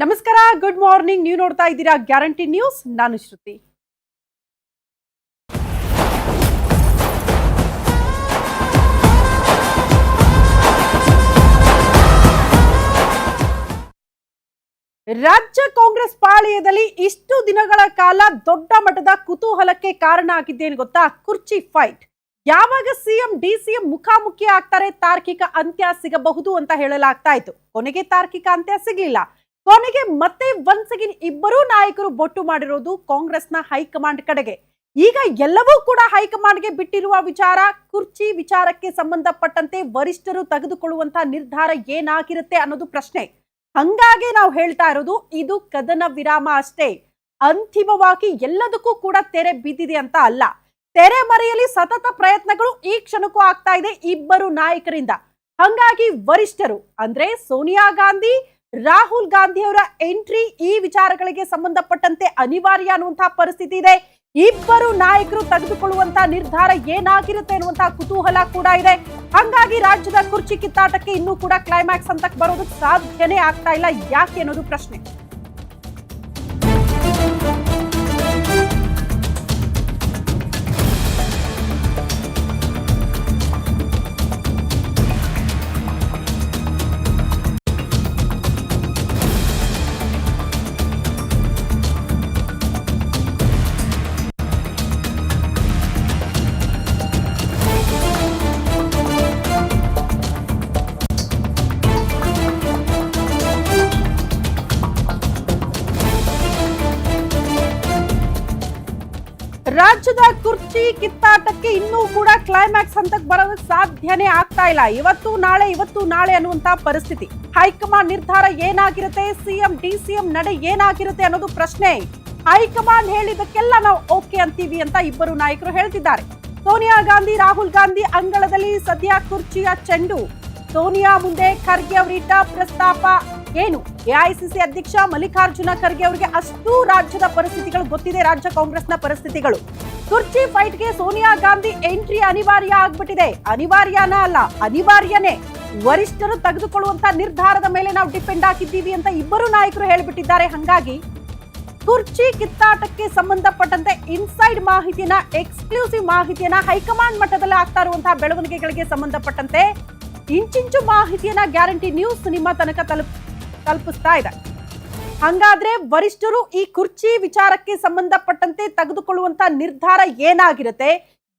ನಮಸ್ಕಾರ good morning ನೀವು ನೋಡ್ತಾ ಇದ್ದೀರಾ ಗ್ಯಾರಂಟಿ ನ್ಯೂಸ್ ನಾನು ಶ್ರುತಿ. ರಾಜ್ಯ ಕಾಂಗ್ರೆಸ್ ಪಾಳೆಯದಲ್ಲಿ ಇಷ್ಟು ದಿನಗಳ ಕಾಲ ದೊಡ್ಡ ಮಟ್ಟದ ಕುತೂಹಲಕ್ಕೆ ಕಾರಣ ಆಗಿದ್ದೇನು ಗೊತ್ತಾ? ಕುರ್ಚಿ ಫೈಟ್ ಯಾವಾಗ ಸಿಎಂ ಡಿಸಿಎಂ ಮುಖಾಮುಖಿ ಆಗ್ತಾರೆ ತಾರ್ಕಿಕ ಅಂತ್ಯ ಸಿಗಬಹುದು ಅಂತ ಹೇಳಲಾಗ್ತಾ ಇತ್ತು. ಕೊನೆಗೆ ತಾರ್ಕಿಕ ಅಂತ್ಯ ಸಿಗ್ಲಿಲ್ಲ. ಕೊನೆಗೆ ಮತ್ತೆ ಒನ್ಸ್ ಅಗೇನ್ ಇಬ್ಬರೂ ನಾಯಕರು ಬೊಟ್ಟು ಮಾಡಿರೋದು ಕಾಂಗ್ರೆಸ್ನ ಹೈಕಮಾಂಡ್ ಕಡೆಗೆ. ಈಗ ಎಲ್ಲವೂ ಕೂಡ ಹೈಕಮಾಂಡ್ಗೆ ಬಿಟ್ಟಿರುವ ವಿಚಾರ, ಕುರ್ಚಿ ವಿಚಾರಕ್ಕೆ ಸಂಬಂಧಪಟ್ಟಂತೆ ವರಿಷ್ಠರು ತೆಗೆದುಕೊಳ್ಳುವಂತಹ ನಿರ್ಧಾರ ಏನಾಗಿರುತ್ತೆ ಅನ್ನೋದು ಪ್ರಶ್ನೆ. ಹಂಗಾಗಿ ನಾವು ಹೇಳ್ತಾ ಇರೋದು, ಇದು ಕದನ ವಿರಾಮ ಅಷ್ಟೇ. ಅಂತಿಮವಾಗಿ ಎಲ್ಲದಕ್ಕೂ ಕೂಡ ತೆರೆ ಬಿದ್ದಿದೆ ಅಂತ ಅಲ್ಲ. ತೆರೆ ಮರೆಯಲ್ಲಿ ಸತತ ಪ್ರಯತ್ನಗಳು ಈ ಕ್ಷಣಕ್ಕೂ ಆಗ್ತಾ ಇದೆ ಇಬ್ಬರು ನಾಯಕರಿಂದ. ಹಂಗಾಗಿ ವರಿಷ್ಠರು, ಅಂದ್ರೆ ಸೋನಿಯಾ ಗಾಂಧಿ ರಾಹುಲ್ ಗಾಂಧಿ ಅವರ ಎಂಟ್ರಿ ಈ ವಿಚಾರಗಳಿಗೆ ಸಂಬಂಧಪಟ್ಟಂತೆ ಅನಿವಾರ್ಯ ಅನ್ನುವಂತಹ ಪರಿಸ್ಥಿತಿ ಇದೆ. ಇಬ್ಬರು ನಾಯಕರು ತೆಗೆದುಕೊಳ್ಳುವಂತಹ ನಿರ್ಧಾರ ಏನಾಗಿರುತ್ತೆ ಅನ್ನುವಂತಹ ಕುತೂಹಲ ಕೂಡ ಇದೆ. ಹಂಗಾಗಿ ರಾಜ್ಯದ ಕುರ್ಚಿ ಕಿತ್ತಾಟಕ್ಕೆ ಇನ್ನೂ ಕೂಡ ಕ್ಲೈಮ್ಯಾಕ್ಸ್ ಅಂತ ಬರೋದಕ್ಕೆ ಸಾಧ್ಯನೇ ಆಗ್ತಾ ಇಲ್ಲ. ಯಾಕೆ ಅನ್ನೋದು ಪ್ರಶ್ನೆ. ರಾಜ್ಯದ ಕುರ್ಚಿ ಕಿತ್ತಾಟಕ್ಕೆ ಇನ್ನೂ ಕೂಡ ಕ್ಲೈಮ್ಯಾಕ್ಸ್ ಹಂತಕ್ಕೆ ಬರೋದಕ್ಕೆ ಸಾಧ್ಯನೇ ಆಗ್ತಾ ಇಲ್ಲ. ಇವತ್ತು ನಾಳೆ ಇವತ್ತು ನಾಳೆ ಅನ್ನುವಂತ ಪರಿಸ್ಥಿತಿ. ಹೈಕಮಾಂಡ್ ನಿರ್ಧಾರ ಏನಾಗಿರುತ್ತೆ? ಸಿಎಂ ಡಿ ಸಿಎಂ ನಡೆ ಏನಾಗಿರುತ್ತೆ ಅನ್ನೋದು ಪ್ರಶ್ನೆ. ಹೈಕಮಾಂಡ್ ಹೇಳಿದಕ್ಕೆಲ್ಲ ನಾವು ಓಕೆ ಅಂತೀವಿ ಅಂತ ಇಬ್ಬರು ನಾಯಕರು ಹೇಳ್ತಿದ್ದಾರೆ. ಸೋನಿಯಾ ಗಾಂಧಿ, ರಾಹುಲ್ ಗಾಂಧಿ ಅಂಗಳದಲ್ಲಿ ಸದ್ಯ ಕುರ್ಚಿಯ ಚೆಂಡು. ಸೋನಿಯಾ ಮುಂದೆ ಖರ್ಗೆ ಅವರಿಟ್ಟ ಪ್ರಸ್ತಾಪ ಏನು? ಎಐಸಿಸಿ ಅಧ್ಯಕ್ಷ ಮಲ್ಲಿಕಾರ್ಜುನ ಖರ್ಗೆ ಅವರಿಗೆ ಅಷ್ಟು ರಾಜ್ಯದ ಪರಿಸ್ಥಿತಿಗಳು ಗೊತ್ತಿದೆ, ರಾಜ್ಯ ಕಾಂಗ್ರೆಸ್ನ ಪರಿಸ್ಥಿತಿಗಳು. ಕುರ್ಚಿ ಫೈಟ್ಗೆ ಸೋನಿಯಾ ಗಾಂಧಿ ಎಂಟ್ರಿ ಅನಿವಾರ್ಯ ಆಗ್ಬಿಟ್ಟಿದೆ. ಅನಿವಾರ್ಯನ ಅಲ್ಲ, ಅನಿವಾರ್ಯನೇ. ವರಿಷ್ಠರು ತೆಗೆದುಕೊಳ್ಳುವಂತ ನಿರ್ಧಾರದ ಮೇಲೆ ನಾವು ಡಿಪೆಂಡ್ ಆಗಿದ್ದೀವಿ ಅಂತ ಇಬ್ಬರು ನಾಯಕರು ಹೇಳಿಬಿಟ್ಟಿದ್ದಾರೆ. ಹಂಗಾಗಿ ಕುರ್ಚಿ ಕಿತ್ತಾಟಕ್ಕೆ ಸಂಬಂಧಪಟ್ಟಂತೆ ಇನ್ಸೈಡ್ ಮಾಹಿತಿಯನ್ನ, ಎಕ್ಸ್ಕ್ಲೂಸಿವ್ ಮಾಹಿತಿಯನ್ನ ಹೈಕಮಾಂಡ್ ಮಟ್ಟದಲ್ಲಿ ಆಗ್ತಾ ಇರುವಂತಹ ಬೆಳವಣಿಗೆಗಳಿಗೆ ಸಂಬಂಧಪಟ್ಟಂತೆ ಇಂಚಿಂಚು ಮಾಹಿತಿಯನ್ನ ಗ್ಯಾರಂಟಿ ನ್ಯೂಸ್ ನಿಮ್ಮ ತನಕ ತಲುಪ್, ತಲುಪಿಸ್ತಾ ಇದೆ. ಹಂಗಾದ್ರೆ ವರಿಷ್ಠರು ಈ ಕುರ್ಚಿ ವಿಚಾರಕ್ಕೆ ಸಂಬಂಧಪಟ್ಟಂತೆ ತೆಗೆದುಕೊಳ್ಳುವಂತ ನಿರ್ಧಾರ ಏನಾಗಿರುತ್ತೆ?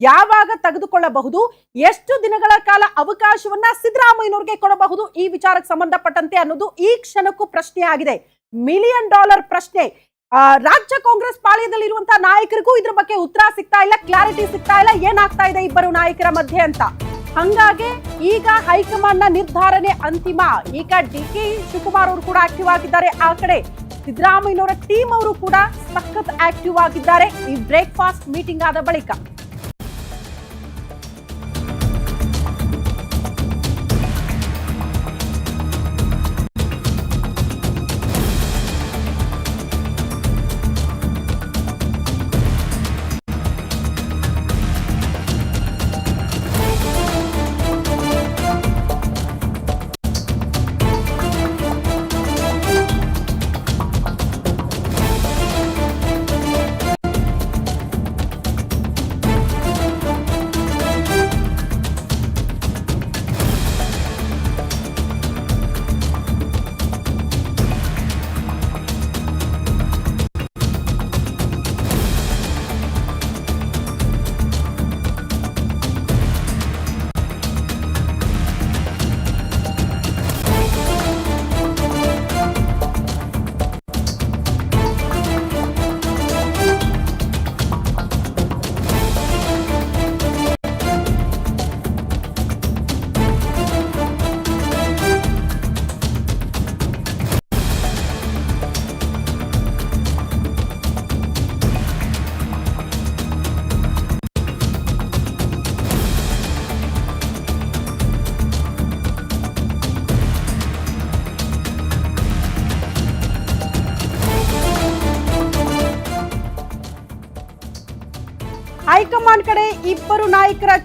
ಯಾವಾಗ ತೆಗೆದುಕೊಳ್ಳಬಹುದು? ಎಷ್ಟು ದಿನಗಳ ಕಾಲ ಅವಕಾಶವನ್ನ ಸಿದ್ದರಾಮಯ್ಯನವ್ರಿಗೆ ಕೊಡಬಹುದು? ಈ ವಿಚಾರಕ್ಕೆ ಸಂಬಂಧಪಟ್ಟಂತೆ ಅನ್ನೋದು ಈ ಕ್ಷಣಕ್ಕೂ ಪ್ರಶ್ನೆ ಆಗಿದೆ. ಮಿಲಿಯನ್ ಡಾಲರ್ ಪ್ರಶ್ನೆ. ರಾಜ್ಯ ಕಾಂಗ್ರೆಸ್ ಪಾಳ್ಯದಲ್ಲಿರುವಂತಹ ನಾಯಕರಿಗೂ ಇದ್ರ ಬಗ್ಗೆ ಉತ್ತರ ಸಿಗ್ತಾ ಇಲ್ಲ, ಕ್ಲಾರಿಟಿ ಸಿಗ್ತಾ ಇಲ್ಲ. ಏನಾಗ್ತಾ ಇದೆ ಇಬ್ಬರು ನಾಯಕರ ಮಧ್ಯೆ ಅಂತ. ಹಂಗಾಗಿ ಈಗ ಹೈಕಮಾಂಡ್ನ ನಿರ್ಧಾರನೆ ಅಂತಿಮ. ಈಗ ಡಿ ಕೆ ಶಿವಕುಮಾರ್ ಅವರು ಕೂಡ ಆಕ್ಟಿವ್ ಆಗಿದ್ದಾರೆ. ಆ ಕಡೆ ಸಿದ್ದರಾಮಯ್ಯನವರ ಟೀಮ್ ಅವರು ಕೂಡ ಸಖತ್ ಆಕ್ಟಿವ್ ಆಗಿದ್ದಾರೆ. ಈ ಬ್ರೇಕ್ಫಾಸ್ಟ್ ಮೀಟಿಂಗ್ ಆದ ಬಳಿಕ.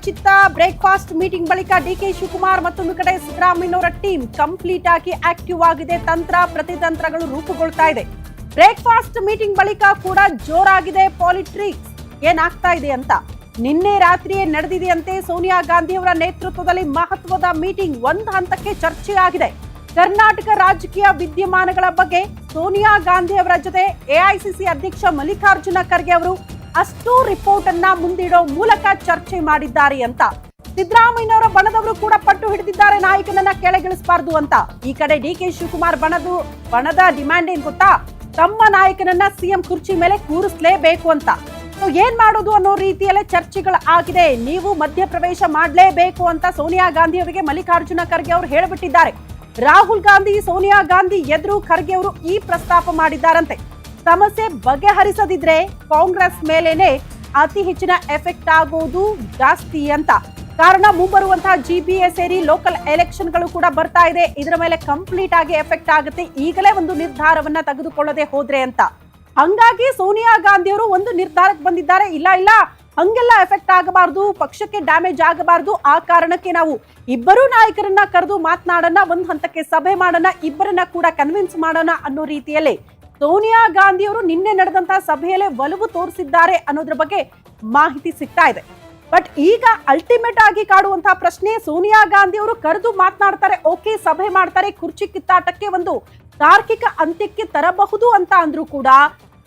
ಚಿತ್ತ ಬ್ರೇಕ್ಫಾಸ್ಟ್ ಮೀಟಿಂಗ್ ಬಳಿಕ ಡಿಕೆ ಶಿವಕುಮಾರ್ ಮತ್ತೊಂದು ಕಡೆ ಸಿದ್ದರಾಮಯ್ಯನವರ ಟೀಮ್ ಕಂಪ್ಲೀಟ್ ಆಗಿ ಆಕ್ಟಿವ್ ಆಗಿದೆ. ತಂತ್ರ, ಪ್ರತಿತಂತ್ರಗಳು ರೂಪುಗೊಳ್ತಾ ಇದೆ. ಬ್ರೇಕ್ಫಾಸ್ಟ್ ಮೀಟಿಂಗ್ ಬಳಿಕ ಕೂಡ ಜೋರಾಗಿದೆ ಪಾಲಿಟ್ರಿಕ್ಸ್. ಏನಾಗ್ತಾ ಇದೆ ಅಂತ? ನಿನ್ನೆ ರಾತ್ರಿಯೇ ನಡೆದಿದೆಯಂತೆ ಸೋನಿಯಾ ಗಾಂಧಿಯವರ ನೇತೃತ್ವದಲ್ಲಿ ಮಹತ್ವದ ಮೀಟಿಂಗ್ ಒಂದು ಹಂತಕ್ಕೆ ಚರ್ಚೆ ಆಗಿದೆ ಕರ್ನಾಟಕ ರಾಜಕೀಯ ವಿದ್ಯಮಾನಗಳ ಬಗ್ಗೆ ಸೋನಿಯಾ ಗಾಂಧಿ ಅವರ ಜೊತೆ ಎಐಸಿಸಿ ಅಧ್ಯಕ್ಷ ಮಲ್ಲಿಕಾರ್ಜುನ ಖರ್ಗೆ ಅವರು ಅಷ್ಟು ರಿಪೋರ್ಟ್ ಅನ್ನ ಮುಂದಿಡೋ ಮೂಲಕ ಚರ್ಚೆ ಮಾಡಿದ್ದಾರೆ ಅಂತ. ಸಿದ್ದರಾಮಯ್ಯನವರ ಬಣದವರು ಕೂಡ ಪಟ್ಟು ಹಿಡಿದಿದ್ದಾರೆ ನಾಯಕನನ್ನ ಕೆಳಗಿಳಿಸಬಾರ್ದು ಅಂತ. ಈ ಕಡೆ ಡಿ ಕೆ ಶಿವಕುಮಾರ್ ಬಣದು, ಬಣದ ಡಿಮ್ಯಾಂಡ್ ಏನ್ ಗೊತ್ತಾ? ತಮ್ಮ ನಾಯಕನನ್ನ ಸಿಎಂ ಕುರ್ಚಿ ಮೇಲೆ ಕೂರಿಸ್ಲೇಬೇಕು ಅಂತ. ಏನ್ ಮಾಡೋದು ಅನ್ನೋ ರೀತಿಯಲ್ಲೇ ಚರ್ಚೆಗಳು ಆಗಿದೆ. ನೀವು ಮಧ್ಯಪ್ರವೇಶ ಮಾಡಲೇಬೇಕು ಅಂತ ಸೋನಿಯಾ ಗಾಂಧಿ ಅವರಿಗೆ ಮಲ್ಲಿಕಾರ್ಜುನ ಖರ್ಗೆ ಅವರು ಹೇಳಿಬಿಟ್ಟಿದ್ದಾರೆ. ರಾಹುಲ್ ಗಾಂಧಿ, ಸೋನಿಯಾ ಗಾಂಧಿ, ಎದುರು ಖರ್ಗೆ ಅವರು ಈ ಪ್ರಸ್ತಾಪ ಮಾಡಿದ್ದಾರಂತೆ. ಸಮಸ್ಯೆ ಬಗೆಹರಿಸದಿದ್ರೆ ಕಾಂಗ್ರೆಸ್ ಮೇಲೇನೆ ಅತಿ ಹೆಚ್ಚಿನ ಎಫೆಕ್ಟ್ ಆಗೋದು ಜಾಸ್ತಿ ಅಂತ. ಕಾರಣ ಮುಂಬರುವಂತಹ ಜಿ ಬಿ ಎ ಸೇರಿ ಲೋಕಲ್ ಎಲೆಕ್ಷನ್ಗಳು ಕೂಡ ಬರ್ತಾ ಇದೆ. ಇದರ ಮೇಲೆ ಕಂಪ್ಲೀಟ್ ಆಗಿ ಎಫೆಕ್ಟ್ ಆಗುತ್ತೆ. ಈಗಲೇ ಒಂದು ನಿರ್ಧಾರವನ್ನ ತೆಗೆದುಕೊಳ್ಳದೆ ಹೋದ್ರೆ ಅಂತ. ಹಂಗಾಗಿ ಸೋನಿಯಾ ಗಾಂಧಿ ಅವರು ಒಂದು ನಿರ್ಧಾರಕ್ಕೆ ಬಂದಿದ್ದಾರೆ. ಇಲ್ಲ ಇಲ್ಲ, ಹಂಗೆಲ್ಲ ಎಫೆಕ್ಟ್ ಆಗಬಾರ್ದು, ಪಕ್ಷಕ್ಕೆ ಡ್ಯಾಮೇಜ್ ಆಗಬಾರ್ದು. ಆ ಕಾರಣಕ್ಕೆ ನಾವು ಇಬ್ಬರು ನಾಯಕರನ್ನ ಕರೆದು ಮಾತನಾಡೋಣ, ಒಂದು ಹಂತಕ್ಕೆ ಸಭೆ ಮಾಡೋಣ, ಇಬ್ಬರನ್ನ ಕೂಡ ಕನ್ವಿನ್ಸ್ ಮಾಡೋಣ ಅನ್ನೋ ರೀತಿಯಲ್ಲಿ ಸೋನಿಯಾ ಗಾಂಧಿ ಅವರು ನಿನ್ನೆ ನಡೆದಂತಹ ಸಭೆಯಲ್ಲೇ ಒಲವು ತೋರಿಸಿದ್ದಾರೆ ಅನ್ನೋದ್ರ ಬಗ್ಗೆ ಮಾಹಿತಿ ಸಿಗ್ತಾ ಇದೆ. ಬಟ್ ಈಗ ಅಲ್ಟಿಮೇಟ್ ಆಗಿ ಕಾಡುವಂತಹ ಪ್ರಶ್ನೆ ಸೋನಿಯಾ ಗಾಂಧಿ ಅವರು ಕರೆದು ಮಾತನಾಡ್ತಾರೆ, ಓಕೆ, ಸಭೆ ಮಾಡ್ತಾರೆ, ಕುರ್ಚಿ ಕಿತ್ತಾಟಕ್ಕೆ ಒಂದು ತಾರ್ಕಿಕ ಅಂತ್ಯಕ್ಕೆ ತರಬಹುದು ಅಂತ ಅಂದ್ರೂ ಕೂಡ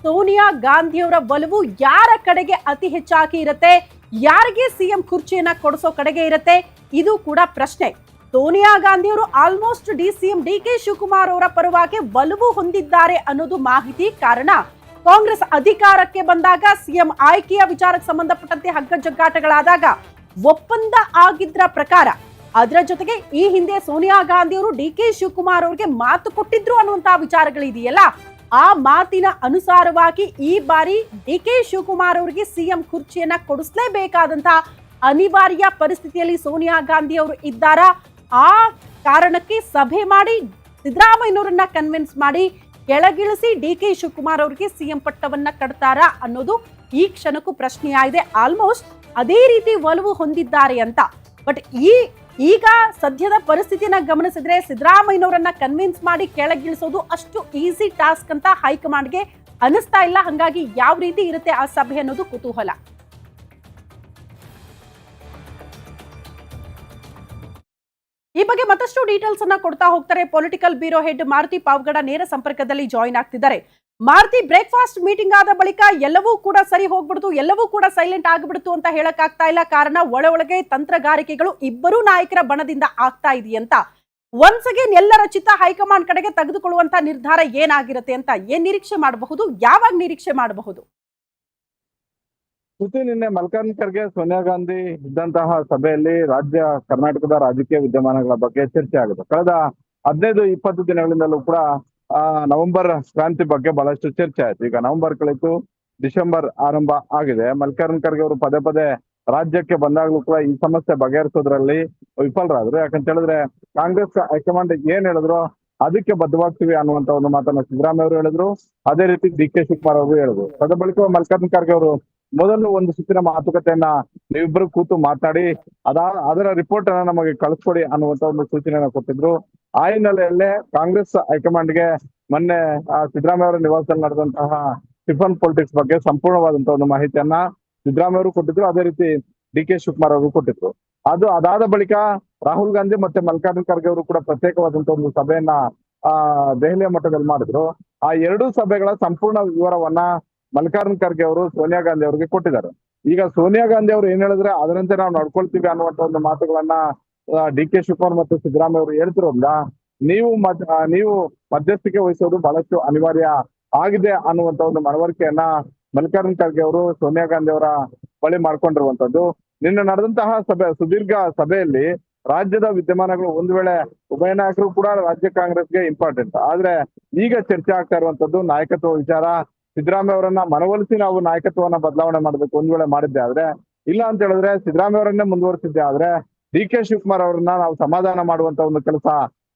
ಸೋನಿಯಾ ಗಾಂಧಿಯವರ ಒಲವು ಯಾರ ಕಡೆಗೆ ಅತಿ ಹೆಚ್ಚಾಗಿ ಇರುತ್ತೆ, ಯಾರಿಗೆ ಸಿಎಂ ಕುರ್ಚಿಯನ್ನ ಕೊಡಿಸೋ ಕಡೆಗೆ ಇರುತ್ತೆ, ಇದು ಕೂಡ ಪ್ರಶ್ನೆ. ಸೋನಿಯಾ ಗಾಂಧಿಯವರು almost D CM D K Shivakumar ಅವರ ಪರವಾಗಿ ಒಲವು ಹೊಂದಿದ್ದಾರೆ ಅನ್ನೋದು ಮಾಹಿತಿ ಕಾರಣ. ಕಾಂಗ್ರೆಸ್ ಅಧಿಕಾರಕ್ಕೆ ಬಂದಾಗ ಸಿಎಂ ಆಯ್ಕೆಯ ವಿಚಾರಕ್ಕೆ ಸಂಬಂಧಪಟ್ಟಂತೆ ಹಗ್ಗ ಜಗ್ಗಾಟಗಳಾದಾಗ ಒಪ್ಪಂದ ಆಗಿದ್ರ ಪ್ರಕಾರ ಅದರ ಜೊತೆಗೆ ಈ ಹಿಂದೆ ಸೋನಿಯಾ ಗಾಂಧಿ ಅವರು ಡಿ ಕೆ ಶಿವಕುಮಾರ್ ಅವರಿಗೆ ಮಾತು ಕೊಟ್ಟಿದ್ರು ಅನ್ನುವಂತಹ ವಿಚಾರಗಳಿದೆಯಲ್ಲ, ಆ ಮಾತಿನ ಅನುಸಾರವಾಗಿ ಈ ಬಾರಿ ಡಿ ಕೆ ಶಿವಕುಮಾರ್ ಅವರಿಗೆ ಸಿಎಂ ಕುರ್ಚಿಯನ್ನ ಕೊಡಿಸಲೇಬೇಕಾದಂತಹ ಅನಿವಾರ್ಯ ಪರಿಸ್ಥಿತಿಯಲ್ಲಿ ಸೋನಿಯಾ ಗಾಂಧಿ ಅವರು ಇದ್ದಾರಾ? ಆ ಕಾರಣಕ್ಕೆ ಸಭೆ ಮಾಡಿ ಸಿದ್ದರಾಮಯ್ಯನವರನ್ನ ಕನ್ವಿನ್ಸ್ ಮಾಡಿ ಕೆಳಗಿಳಿಸಿ ಡಿ ಕೆ ಶಿವಕುಮಾರ್ ಅವರಿಗೆ ಸಿಎಂ ಪಟ್ಟವನ್ನ ಕಟ್ತಾರಾ ಅನ್ನೋದು ಈ ಕ್ಷಣಕ್ಕೂ ಪ್ರಶ್ನೆಯಾಗಿದೆ. ಆಲ್ಮೋಸ್ಟ್ ಅದೇ ರೀತಿ ಒಲವು ಹೊಂದಿದ್ದಾರೆ ಅಂತ. ಬಟ್ ಈ, ಈಗ ಸದ್ಯದ ಪರಿಸ್ಥಿತಿನ ಗಮನಿಸಿದ್ರೆ ಸಿದ್ದರಾಮಯ್ಯನವರನ್ನ ಕನ್ವಿನ್ಸ್ ಮಾಡಿ ಕೆಳಗಿಳಿಸೋದು ಅಷ್ಟು ಈಸಿ ಟಾಸ್ಕ್ ಅಂತ ಹೈಕಮಾಂಡ್ಗೆ ಅನಿಸ್ತಾ ಇಲ್ಲ. ಹಂಗಾಗಿ ಯಾವ ರೀತಿ ಇರುತ್ತೆ ಆ ಸಭೆ ಅನ್ನೋದು ಕುತೂಹಲ. ಈ ಬಗ್ಗೆ ಮತ್ತಷ್ಟು ಡೀಟೇಲ್ಸ್ ಅನ್ನ ಕೊಡ್ತಾ ಹೋಗ್ತಾರೆ political bureau head Maruti Pavagada ನೇರ ಸಂಪರ್ಕದಲ್ಲಿ ಜಾಯಿನ್ ಆಗ್ತಿದ್ದಾರೆ. ಮಾರುತಿ ಬ್ರೇಕ್ಫಾಸ್ಟ್ ಮೀಟಿಂಗ್ ಆದ ಬಳಿಕ ಎಲ್ಲವೂ ಕೂಡ ಸರಿ ಹೋಗ್ಬಿಡ್ತು, ಎಲ್ಲವೂ ಕೂಡ ಸೈಲೆಂಟ್ ಆಗ್ಬಿಡ್ತು ಅಂತ ಹೇಳಕ್ ಆಗ್ತಾ ಇಲ್ಲ. ಕಾರಣ ಒಳ ಒಳಗೆ ತಂತ್ರಗಾರಿಕೆಗಳು ಇಬ್ಬರೂ ನಾಯಕರ ಬಣದಿಂದ ಆಗ್ತಾ ಇದೆಯಂತ. ಒನ್ಸ್ ಅಗೇನ್ ಎಲ್ಲರ ಚಿತ್ತ ಹೈಕಮಾಂಡ್ ಕಡೆಗೆ ತೆಗೆದುಕೊಳ್ಳುವಂತ ನಿರ್ಧಾರ ಏನಾಗಿರುತ್ತೆ ಅಂತ ಏನ್ ನಿರೀಕ್ಷೆ ಮಾಡಬಹುದು, ಯಾವಾಗ ನಿರೀಕ್ಷೆ ಮಾಡಬಹುದು? ಶ್ರುತಿ ನಿನ್ನೆ ಮಲ್ಕಾನ್ ಖರ್ಗೆ ಸೋನಿಯಾ ಗಾಂಧಿ ಇದ್ದಂತಹ ಸಭೆಯಲ್ಲಿ ರಾಜ್ಯ ಕರ್ನಾಟಕದ ರಾಜಕೀಯ ವಿದ್ಯಮಾನಗಳ ಬಗ್ಗೆ ಚರ್ಚೆ ಆಗುತ್ತೆ ಕಳೆದ ಹದಿನೈದು, ಇಪ್ಪತ್ತು ದಿನಗಳಿಂದಲೂ ಕೂಡ ನವೆಂಬರ್ ಕ್ರಾಂತಿ ಬಗ್ಗೆ ಬಹಳಷ್ಟು ಚರ್ಚೆ ಆಯ್ತು. ಈಗ ನವೆಂಬರ್ ಕಳಿತು ಡಿಸೆಂಬರ್ ಆರಂಭ ಆಗಿದೆ. ಮಲ್ಕಾರ್ನ್ ಖರ್ಗೆ ಅವರು ಪದೇ ಪದೇ ರಾಜ್ಯಕ್ಕೆ ಬಂದಾಗ್ಲೂ ಕೂಡ ಈ ಸಮಸ್ಯೆ ಬಗೆಹರಿಸೋದ್ರಲ್ಲಿ ವಿಫಲರಾದ್ರು. ಯಾಕಂತ ಹೇಳಿದ್ರೆ ಕಾಂಗ್ರೆಸ್ ಹೈಕಮಾಂಡ್ ಏನ್ ಹೇಳಿದ್ರು ಅದಕ್ಕೆ ಬದ್ಧವಾಗ್ತೀವಿ ಅನ್ನುವಂತ ಒಂದು ಮಾತನ್ನ ಸಿದ್ದರಾಮಯ್ಯ ಅವರು ಹೇಳಿದ್ರು. ಅದೇ ರೀತಿ ಡಿ ಕೆ ಶಿವಕುಮಾರ್ ಅವರು ಹೇಳಿದ್ರು. ಅದ ಬಳಿಕ ಮಲ್ಲಿಕಾರ್ಜುನ ಖರ್ಗೆ ಅವರು ಮೊದಲು ಒಂದು ಸುತ್ತಿನ ಮಾತುಕತೆಯನ್ನ ನೀವಿಬ್ರು ಕೂತು ಮಾತಾಡಿ, ಅದಾ, ಅದರ ರಿಪೋರ್ಟ್ ಅನ್ನ ನಮಗೆ ಕಳಿಸ್ಕೊಡಿ ಅನ್ನುವಂತ ಒಂದು ಸೂಚನೆಯನ್ನ ಕೊಟ್ಟಿದ್ರು. ಆ ಹಿನ್ನೆಲೆಯಲ್ಲೇ ಕಾಂಗ್ರೆಸ್ ಹೈಕಮಾಂಡ್ಗೆ ಮೊನ್ನೆ ಸಿದ್ದರಾಮಯ್ಯ ಅವರ ನಿವಾಸದಲ್ಲಿ ನಡೆದಂತಹ ಟಿಫನ್ ಪೊಲಿಟಿಕ್ಸ್ ಬಗ್ಗೆ ಸಂಪೂರ್ಣವಾದಂತಹ ಒಂದು ಮಾಹಿತಿಯನ್ನ ಸಿದ್ದರಾಮಯ್ಯ ಅವರು ಕೊಟ್ಟಿದ್ರು. ಅದೇ ರೀತಿ ಡಿ ಕೆ ಶಿವಕುಮಾರ್ ಅವರು ಕೊಟ್ಟಿದ್ರು. ಅದು ಅದಾದ ಬಳಿಕ ರಾಹುಲ್ ಗಾಂಧಿ ಮತ್ತೆ ಮಲ್ಲಿಕಾರ್ಜುನ್ ಖರ್ಗೆ ಅವರು ಕೂಡ ಪ್ರತ್ಯೇಕವಾದಂತಹ ಒಂದು ಸಭೆಯನ್ನ, ಆ, ದೆಹಲಿಯ ಮಟ್ಟದಲ್ಲಿ ಮಾಡಿದ್ರು. ಆ ಎರಡೂ ಸಭೆಗಳ ಸಂಪೂರ್ಣ ವಿವರವನ್ನ ಮಲ್ಲಿಕಾರ್ಜುನ ಖರ್ಗೆ ಅವರು ಸೋನಿಯಾ ಗಾಂಧಿ ಅವರಿಗೆ ಕೊಟ್ಟಿದ್ದಾರೆ. ಈಗ ಸೋನಿಯಾ ಗಾಂಧಿ ಅವರು ಏನ್ ಹೇಳಿದ್ರೆ ಅದರಂತೆ ನಾವು ನಡ್ಕೊಳ್ತೀವಿ ಅನ್ನುವಂತ ಒಂದು ಮಾತುಗಳನ್ನ ಡಿ ಕೆ ಶಿವಕುಮಾರ್ ಮತ್ತು ಸಿದ್ದರಾಮಯ್ಯ ಅವರು ಹೇಳ್ತಿರೋದ್ರಿಂದ ನೀವು ನೀವು ಮಧ್ಯಸ್ಥಿಕೆ ವಹಿಸೋದು ಬಹಳಷ್ಟು ಅನಿವಾರ್ಯ ಆಗಿದೆ ಅನ್ನುವಂತ ಒಂದು ಮನವರಿಕೆಯನ್ನ ಮಲ್ಲಿಕಾರ್ಜುನ್ ಖರ್ಗೆ ಅವರು ಸೋನಿಯಾ ಗಾಂಧಿ ಅವರ ಬಳಿ ಮಾಡ್ಕೊಂಡಿರುವಂತದ್ದು ನಿನ್ನೆ ನಡೆದಂತಹ ಸಭೆ, ಸುದೀರ್ಘ ಸಭೆಯಲ್ಲಿ ರಾಜ್ಯದ ವಿದ್ಯಮಾನಗಳು ಒಂದು ವೇಳೆ ಉಭಯ ನಾಯಕರು ಕೂಡ ರಾಜ್ಯ ಕಾಂಗ್ರೆಸ್ಗೆ ಇಂಪಾರ್ಟೆಂಟ್ ಆದ್ರೆ ಈಗ ಚರ್ಚೆ ಆಗ್ತಾ ಇರುವಂತದ್ದು ನಾಯಕತ್ವ ವಿಚಾರ ಸಿದ್ದರಾಮಯ್ಯ ಅವರನ್ನ ಮನವೊಲಿಸಿ ನಾವು ನಾಯಕತ್ವವನ್ನ ಬದಲಾವಣೆ ಮಾಡ್ಬೇಕು ಒಂದ್ ವೇಳೆ ಮಾಡಿದ್ದೆ ಆದ್ರೆ, ಇಲ್ಲ ಅಂತ ಹೇಳಿದ್ರೆ ಸಿದ್ದರಾಮಯ್ಯ ಅವರನ್ನೇ ಮುಂದುವರಿಸಿದ್ದೆ ಆದ್ರೆ ಡಿ ಕೆ ಶಿವಕುಮಾರ್ ಅವರನ್ನ ನಾವು ಸಮಾಧಾನ ಮಾಡುವಂತ ಒಂದು ಕೆಲಸ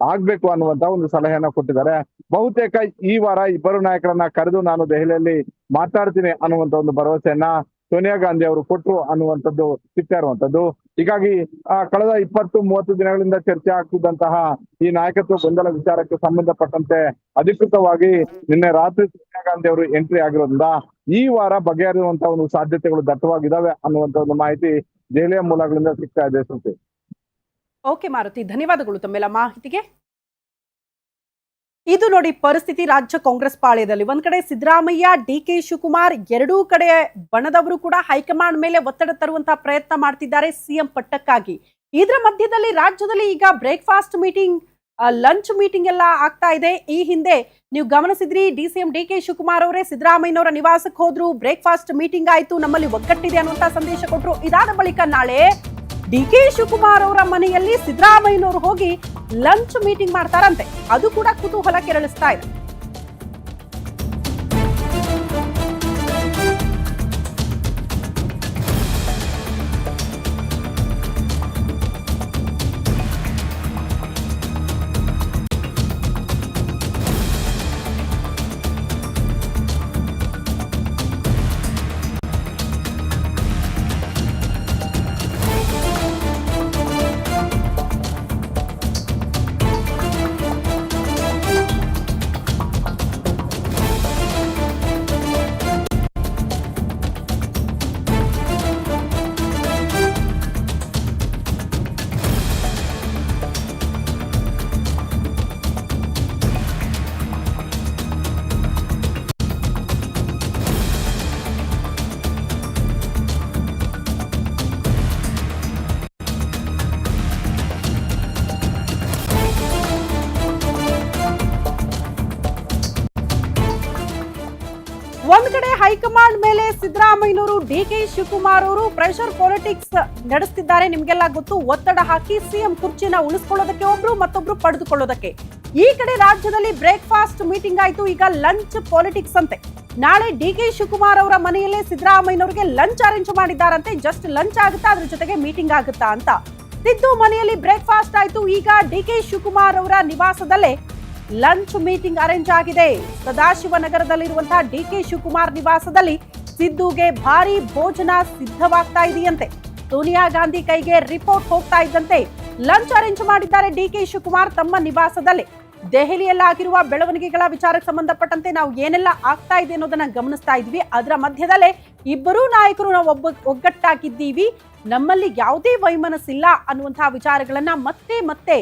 ಆಗ್ಬೇಕು ಅನ್ನುವಂತ ಒಂದು ಸಲಹೆಯನ್ನ ಕೊಟ್ಟಿದ್ದಾರೆ. ಬಹುತೇಕ ಈ ವಾರ ಇಬ್ಬರು ನಾಯಕರನ್ನ ಕರೆದು ನಾನು ದೆಹಲಿಯಲ್ಲಿ ಮಾತಾಡ್ತೀನಿ ಅನ್ನುವಂತ ಒಂದು ಭರವಸೆಯನ್ನ ಸೋನಿಯಾ ಗಾಂಧಿ ಅವರು ಕೊಟ್ಟರು ಅನ್ನುವಂಥದ್ದು ಸಿಗ್ತಾ ಹೀಗಾಗಿ ಆ, ಕಳೆದ ಇಪ್ಪತ್ತು ಮೂವತ್ತು ದಿನಗಳಿಂದ ಚರ್ಚೆ ಆಗ್ತಿದ್ದಂತಹ ಈ ನಾಯಕತ್ವ ಗೊಂದಲ ವಿಚಾರಕ್ಕೆ ಸಂಬಂಧಪಟ್ಟಂತೆ ಅಧಿಕೃತವಾಗಿ ನಿನ್ನೆ ರಾತ್ರಿ ಸೋನಿಯಾ ಗಾಂಧಿ ಅವರು ಎಂಟ್ರಿ ಆಗಿರೋದ್ರಿಂದ ಈ ವಾರ ಬಗೆಹರಿಯುವಂತಹ ಒಂದು ಸಾಧ್ಯತೆಗಳು ದಟ್ಟವಾಗಿದ್ದಾವೆ ಅನ್ನುವಂತ ಒಂದು ಮಾಹಿತಿ ದೆಹಲಿಯ ಮೂಲಗಳಿಂದ ಸಿಗ್ತಾ ಇದೆ ಶ್ರುತಿ. ಓಕೆ ಮಾರುತಿ ಧನ್ಯವಾದಗಳು ತಮ್ಮೆಲ್ಲ ಮಾಹಿತಿಗೆ. ಇದು ನೋಡಿ ಪರಿಸ್ಥಿತಿ ರಾಜ್ಯ ಕಾಂಗ್ರೆಸ್ ಪಾಳ್ಯದಲ್ಲಿ. ಒಂದ್ ಕಡೆ ಸಿದ್ದರಾಮಯ್ಯ, ಡಿ ಕೆ ಶಿವಕುಮಾರ್, ಎರಡೂ ಕಡೆ ಬಣದವರು ಕೂಡ ಹೈಕಮಾಂಡ್ ಮೇಲೆ ಒತ್ತಡ ತರುವಂತಹ ಪ್ರಯತ್ನ ಮಾಡ್ತಿದ್ದಾರೆ ಸಿಎಂ ಪಟ್ಟಕ್ಕಾಗಿ. ಇದರ ಮಧ್ಯದಲ್ಲಿ ರಾಜ್ಯದಲ್ಲಿ ಈಗ ಬ್ರೇಕ್ಫಾಸ್ಟ್ ಮೀಟಿಂಗ್ ಲಂಚ್ ಮೀಟಿಂಗ್ ಎಲ್ಲ ಆಗ್ತಾ ಇದೆ. ಈ ಹಿಂದೆ ನೀವು ಗಮನಿಸಿದ್ರಿ, D C M, D K Shivakumar ಅವರೇ ಸಿದ್ದರಾಮಯ್ಯನವರ ನಿವಾಸಕ್ಕೆ ಹೋದ್ರು, ಬ್ರೇಕ್ಫಾಸ್ಟ್ ಮೀಟಿಂಗ್ ಆಯ್ತು, ನಮ್ಮಲ್ಲಿ ಒಗ್ಗಟ್ಟಿದೆ ಅನ್ನುವಂತ ಸಂದೇಶ ಕೊಟ್ಟರು ಇದಾದ ಬಳಿಕ ನಾಳೆ ಡಿ ಕೆ ಶಿವಕುಮಾರ್ ಅವರ ಮನೆಯಲ್ಲಿ ಸಿದ್ದರಾಮಯ್ಯನವರು ಹೋಗಿ ಲಂಚ್ ಮೀಟಿಂಗ್ ಮಾಡ್ತಾರಂತೆ. ಅದು ಕೂಡ ಕುತೂಹಲ ಕೆರಳಿಸ್ತಾ ಇದೆ. ಕಡೆ ಹೈಕಮಾಂಡ್ ಮೇಲೆ ಸಿದ್ದರಾಮಯ್ಯನವರು, ಡಿ ಕೆ ಶಿವಕುಮಾರ್ ಅವರು ಪ್ರೆಷರ್ ಪಾಲಿಟಿಕ್ಸ್ ನಡೆಸ್ತಿದ್ದಾರೆ. ನಿಮ್ಗೆಲ್ಲ ಗೊತ್ತು, ಒತ್ತಡ ಹಾಕಿ ಸಿಎಂ ಕುರ್ಚಿನ ಉಳಿಸ್ಕೊಳ್ಳೋದಕ್ಕೆ ಒಬ್ರು ಮತ್ತೊಬ್ರು ಪಡೆದುಕೊಳ್ಳೋದಕ್ಕೆ. ಈ ಕಡೆ ರಾಜ್ಯದಲ್ಲಿ ಬ್ರೇಕ್ಫಾಸ್ಟ್ ಮೀಟಿಂಗ್ ಆಯ್ತು. ಈಗ ಲಂಚ್ ಪಾಲಿಟಿಕ್ಸ್ ಅಂತೆ. ನಾಳೆ ಡಿ ಕೆ ಶಿವಕುಮಾರ್ ಅವರ ಮನೆಯಲ್ಲೇ ಸಿದ್ದರಾಮಯ್ಯನವರಿಗೆ ಲಂಚ್ ಅರೇಂಜ್ ಮಾಡಿದ್ದಾರಂತೆ. ಜಸ್ಟ್ ಲಂಚ್ ಆಗುತ್ತಾ, ಅದ್ರ ಜೊತೆಗೆ ಮೀಟಿಂಗ್ ಆಗುತ್ತಾ ಅಂತ. ಸಿದ್ದು ಮನೆಯಲ್ಲಿ ಬ್ರೇಕ್ಫಾಸ್ಟ್ ಆಯ್ತು. ಈಗ ಡಿ ಕೆ ಶಿವಕುಮಾರ್ ಅವರ ನಿವಾಸದಲ್ಲೇ ಲಂಚ್ ಮೀಟಿಂಗ್ ಅರೇಂಜ್ ಆಗಿದೆ. ಸದಾಶಿವನಗರದಲ್ಲಿರುವಂತಹ ಡಿಕೆ ಶಿವಕುಮಾರ್ ನಿವಾಸದಲ್ಲಿ ಸಿದ್ದುಗೆ ಭಾರಿ ಭೋಜನ ಸಿದ್ಧವಾಗ್ತಾ ಇದೆಯಂತೆ. ಸೋನಿಯಾ ಗಾಂಧಿ ಕೈಗೆ ರಿಪೋರ್ಟ್ ಹೋಗ್ತಾ ಇದ್ದಂತೆ ಲಂಚ್ ಅರೇಂಜ್ ಮಾಡಿದ್ದಾರೆ ಡಿಕೆ ಶಿವಕುಮಾರ್ ತಮ್ಮ ನಿವಾಸದಲ್ಲಿ. ದೆಹಲಿಯಲ್ಲಾಗಿರುವ ಬೆಳವಣಿಗೆಗಳ ವಿಚಾರಕ್ಕೆ ಸಂಬಂಧಪಟ್ಟಂತೆ ನಾವು ಏನೆಲ್ಲ ಆಗ್ತಾ ಇದೆ ಅನ್ನೋದನ್ನ ಗಮನಿಸ್ತಾ ಇದ್ವಿ. ಅದರ ಮಧ್ಯದಲ್ಲೇ ಇಬ್ಬರೂ ನಾಯಕರು ನಾವು ಒಬ್ಬ, ಒಗ್ಗಟ್ಟಾಗಿದ್ದೀವಿ. ನಮ್ಮಲ್ಲಿ ಯಾವುದೇ ವೈಮನಸ್ಸಿಲ್ಲ ಅನ್ನುವಂತಹ ವಿಚಾರಗಳನ್ನ ಮತ್ತೆ ಮತ್ತೆ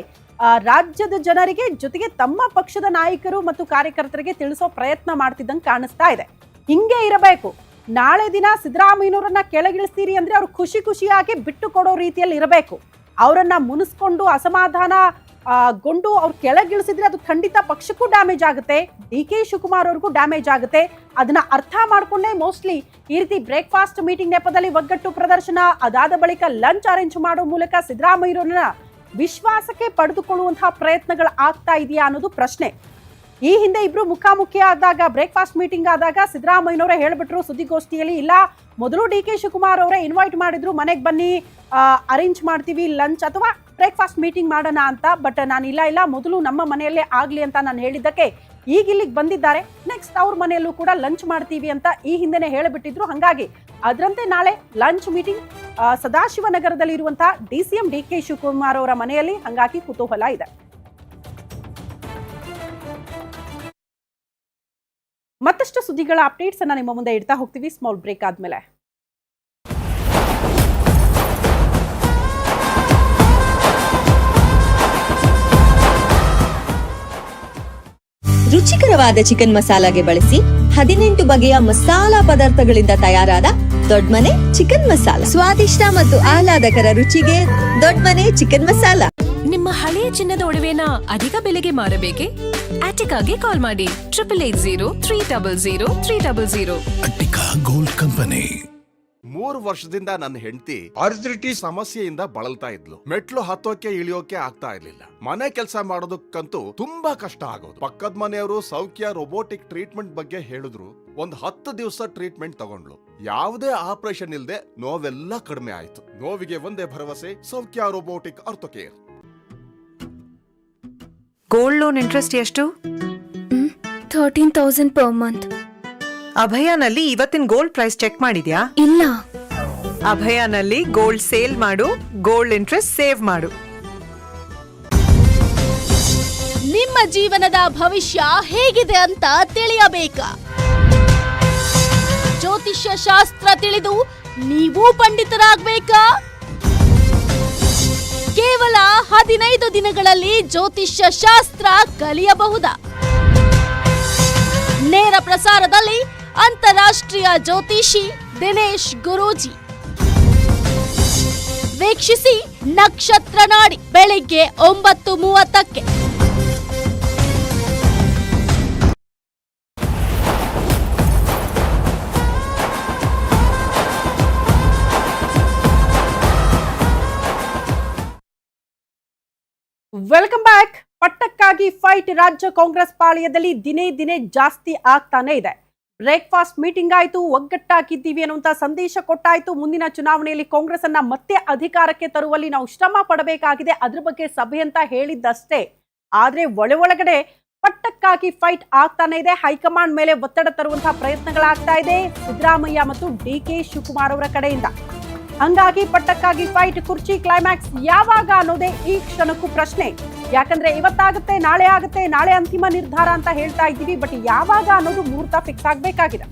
ರಾಜ್ಯದ ಜನರಿಗೆ ಜೊತೆಗೆ ತಮ್ಮ ಪಕ್ಷದ ನಾಯಕರು ಮತ್ತು ಕಾರ್ಯಕರ್ತರಿಗೆ ತಿಳಿಸೋ ಪ್ರಯತ್ನ ಮಾಡ್ತಿದ್ದಂಗೆ ಕಾಣಿಸ್ತಾ ಇದೆ. ಹಿಂಗೆ ಇರಬೇಕು. ನಾಳೆ ದಿನ ಸಿದ್ದರಾಮಯ್ಯನವರನ್ನ ಕೆಳಗಿಳಿಸ್ತೀರಿ ಅಂದ್ರೆ ಅವ್ರು ಖುಷಿ ಖುಷಿಯಾಗಿ ಬಿಟ್ಟು ಕೊಡೋ ರೀತಿಯಲ್ಲಿ ಇರಬೇಕು. ಅವರನ್ನು ಮುನಿಸ್ಕೊಂಡು ಅಸಮಾಧಾನ ಗೊಂಡು ಅವ್ರು ಕೆಳಗಿಳಿಸಿದ್ರೆ ಅದು ಖಂಡಿತ ಪಕ್ಷಕ್ಕೂ ಡ್ಯಾಮೇಜ್ ಆಗುತ್ತೆ. ಡಿ ಕೆ ಶಿವಕುಮಾರ್ ಅವ್ರಿಗೂ ಡ್ಯಾಮೇಜ್ ಆಗುತ್ತೆ. ಅದನ್ನ ಅರ್ಥ ಮಾಡಿಕೊಂಡೇ ಮೋಸ್ಟ್ಲಿ ಈ ರೀತಿ ಬ್ರೇಕ್ಫಾಸ್ಟ್ ಮೀಟಿಂಗ್ ನೆಪದಲ್ಲಿ ಒಗ್ಗಟ್ಟು ಪ್ರದರ್ಶನ, ಅದಾದ ಬಳಿಕ ಲಂಚ್ ಅರೇಂಜ್ ಮಾಡೋ ಮೂಲಕ ಸಿದ್ದರಾಮಯ್ಯರನ್ನ ವಿಶ್ವಾಸಕ್ಕೆ ಪಡೆದುಕೊಳ್ಳುವಂತಹ ಪ್ರಯತ್ನಗಳು ಆಗ್ತಾ ಇದೆಯಾ ಅನ್ನೋದು ಪ್ರಶ್ನೆ. ಈ ಹಿಂದೆ ಇಬ್ರು ಮುಖಾಮುಖಿ ಆದಾಗ ಬ್ರೇಕ್ಫಾಸ್ಟ್ ಮೀಟಿಂಗ್ ಆದಾಗ ಸಿದ್ದರಾಮಯ್ಯನವರೇ ಹೇಳ್ಬಿಟ್ರು ಸುದ್ದಿಗೋಷ್ಠಿಯಲ್ಲಿ, ಇಲ್ಲ, ಮೊದಲು ಡಿ ಕೆ ಶಿವಕುಮಾರ್ ಅವರೇ ಇನ್ವೈಟ್ ಮಾಡಿದ್ರು, ಮನೆಗೆ ಬನ್ನಿ ಅರೇಂಜ್ ಮಾಡ್ತೀವಿ ಲಂಚ್ ಅಥವಾ ಬ್ರೇಕ್ಫಾಸ್ಟ್ ಮೀಟಿಂಗ್ ಮಾಡೋಣ ಅಂತ. ಬಟ್ ನಾನು ಇಲ್ಲ ಇಲ್ಲ, ಮೊದಲು ನಮ್ಮ ಮನೆಯಲ್ಲೇ ಆಗಲಿ ಅಂತ ನಾನು ಹೇಳಿದ್ದಕ್ಕೆ ಈಗ ಇಲ್ಲಿಗೆ ಬಂದಿದ್ದಾರೆ. ನೆಕ್ಸ್ಟ್ ಅವ್ರ ಮನೆಯಲ್ಲೂ ಕೂಡ ಲಂಚ್ ಮಾಡ್ತೀವಿ ಅಂತ ಈ ಹಿಂದೆನೆ ಹೇಳಿಬಿಟ್ಟಿದ್ರು. ಹಾಗಾಗಿ ಅದರಂತೆ ನಾಳೆ ಲಂಚ್ ಮೀಟಿಂಗ್ ಸದಾಶಿವನಗರದಲ್ಲಿ ಇರುವಂತಹ ಡಿಸಿಎಂ ಡಿ ಕೆ ಶಿವಕುಮಾರ್ ಅವರ ಮನೆಯಲ್ಲಿ ಹಂಗಾಗಿ ಕುತೂಹಲ ಇದೆ. ಮತ್ತಷ್ಟು ಸುದ್ದಿಗಳ ಅಪ್ಡೇಟ್ಸ್ ಅನ್ನ ನಿಮ್ಮ ಮುಂದೆ ಇಡ್ತಾ ಹೋಗ್ತೀವಿ. ಸ್ಮಾಲ್ ಬ್ರೇಕ್ ಆದ್ಮೇಲೆ. ರುಚಿಕರವಾದ ಚಿಕನ್ ಮಸಾಲಾಗೆ ಬಳಸಿ ಹದಿನೆಂಟು ಬಗೆಯ ಮಸಾಲಾ ಪದಾರ್ಥಗಳಿಂದ ತಯಾರಾದ ದೊಡ್ಮನೆ ಚಿಕನ್ ಮಸಾಲ. ಸ್ವಾದಿಷ್ಟ ಮತ್ತು ಆಹ್ಲಾದಕರ ರುಚಿಗೆ ದೊಡ್ಮನೆ ಚಿಕನ್ ಮಸಾಲ. ನಿಮ್ಮ ಹಳೆಯ ಚಿನ್ನದ ಒಡವೆನ ಅಧಿಕ ಬೆಲೆಗೆ ಮಾರಬೇಕೆ? ಆಟಿಕಾಗೆ ಕಾಲ್ ಮಾಡಿ triple eight zero three double zero three double zero Attica gold company. ಮೂರು ವರ್ಷದಿಂದ ನನ್ನ ಹೆಂಡತಿ ಅರ್ಜಿಟಿ ಸಮಸ್ಯೆಯಿಂದ ಬಳಲ್ತಾ ಇದ್ಲು. ಮೆಟ್ಲು ಹತ್ತೋಕೆ ಇಳಿಯೋಕೆ ಆಗ್ತಾ ಇರ್ಲಿಲ್ಲ. ಮನೆ ಕೆಲಸ ಮಾಡೋದಕ್ಕಂತೂ ತುಂಬಾ ಕಷ್ಟ ಆಗೋದು. ಪಕ್ಕದ ಮನೆಯವರು ಸೌಖ್ಯ ರೋಬೋಟಿಕ್ ಟ್ರೀಟ್ಮೆಂಟ್ ಬಗ್ಗೆ ಹೇಳಿದ್ರು. ಒಂದ್ ಹತ್ತು ದಿವಸ ಟ್ರೀಟ್ಮೆಂಟ್ ತಗೊಂಡ್ಲು ಯಾವುದೇ ಆಪರೇಷನ್ ಇಲ್ಲದೆ ನೋವೆಲ್ಲ ಕಡಿಮೆ ಆಯ್ತು. ನೋವಿಗೆ ಒಂದೇ ಭರವಸೆ Saukhya robotic orthocare gold loan interest ಎಷ್ಟು? ಥರ್ಟೀನ್ ತೌಸಂಡ್ ಪರ್ ಮಂತ್ ಅಭಯನಲ್ಲಿ ಇವತ್ತಿನ ಗೋಲ್ಡ್ ಪ್ರೈಸ್ ಚೆಕ್ ಮಾಡಿದ್ಯಾ? ಇಲ್ಲ. ಅಭಯನಲ್ಲಿ ಗೋಲ್ಡ್ ಸೇಲ್ ಮಾಡು ಗೋಲ್ಡ್ ಇಂಟ್ರೆಸ್ಟ್ ಸೇವ್ ಮಾಡು. ನಿಮ್ಮ ಜೀವನದ ಭವಿಷ್ಯ ಹೇಗಿದೆ ಅಂತ ತಿಳಿಯಬೇಕಾ. ಜ್ಯೋತಿಷ್ಯ ಶಾಸ್ತ್ರ ತಿಳಿದು ನೀವು ಪಂಡಿತರಾಗಬೇಕಾ. ಕೇವಲ ಹದಿನೈದು ದಿನಗಳಲ್ಲಿ ಜ್ಯೋತಿಷ್ಯ ಶಾಸ್ತ್ರ ಕಲಿಯಬಹುದಾ. ನೇರ ಪ್ರಸಾರದಲ್ಲಿ ಅಂತಾರಾಷ್ಟ್ರೀಯ ಜ್ಯೋತಿಷಿ ದಿನೇಶ್ ಗುರೂಜಿ. ವೀಕ್ಷಿಸಿ ನಕ್ಷತ್ರ ನಾಡಿ, ಬೆಳಿಗ್ಗೆ ಒಂಬತ್ತು ಮೂವತ್ತಕ್ಕೆ. Welcome back. ಪಟ್ಟಕ್ಕಾಗಿ ಫೈಟ್ ರಾಜ್ಯ ಕಾಂಗ್ರೆಸ್ ಪಾಳ್ಯದಲ್ಲಿ ದಿನೇ ದಿನೇ ಜಾಸ್ತಿ ಆಗ್ತಾನೆ ಇದೆ. ಬ್ರೇಕ್ಫಾಸ್ಟ್ ಮೀಟಿಂಗ್ ಆಯಿತು, ಒಗ್ಗಟ್ಟಾಕಿದ್ದೀವಿ ಅನ್ನುವಂತ ಸಂದೇಶ ಕೊಟ್ಟಾಯಿತು. ಮುಂದಿನ ಚುನಾವಣೆಯಲ್ಲಿ ಕಾಂಗ್ರೆಸ್ ಮತ್ತೆ ಅಧಿಕಾರಕ್ಕೆ ತರುವಲ್ಲಿ ನಾವು ಶ್ರಮ ಪಡಬೇಕಾಗಿದೆ. ಅದ್ರ ಬಗ್ಗೆ ಸಭೆ ಅಂತ ಹೇಳಿದ್ದಷ್ಟೇ. ಆದರೆ ಒಳ ಒಳಗಡೆ ಪಟ್ಟಕ್ಕಾಗಿ ಫೈಟ್ ಆಗ್ತಾನೆ ಇದೆ. ಹೈಕಮಾಂಡ್ ಮೇಲೆ ಒತ್ತಡ ತರುವಂತಹ ಪ್ರಯತ್ನಗಳಾಗ್ತಾ ಇದೆ. ಸಿದ್ದರಾಮಯ್ಯ ಮತ್ತು ಡಿ ಕೆ ಶಿವಕುಮಾರ್ ಅವರ ಕಡೆಯಿಂದ. ಹಂಗಾಗಿ ಪಟ್ಟಕ್ಕಾಗಿ ಫೈಟ್ ಕುರ್ಚಿ ಕ್ಲೈಮ್ಯಾಕ್ಸ್ ಯಾವಾಗ ಅನ್ನೋದೇ ಈ ಕ್ಷಣಕ್ಕೂ ಪ್ರಶ್ನೆ. ಯಾಕಂದ್ರೆ ಇವತ್ತಾಗುತ್ತೆ, ನಾಳೆ ಆಗುತ್ತೆ, ನಾಳೆ ಅಂತಿಮ ನಿರ್ಧಾರ ಅಂತ ಹೇಳ್ತಾ ಇದ್ದೀವಿ ಬಟ್ ಯಾವಾಗ ಅನ್ನೋದು ಮುಹೂರ್ತ ಫಿಕ್ಸ್ ಆಗ್ಬೇಕಾಗಿದೆ.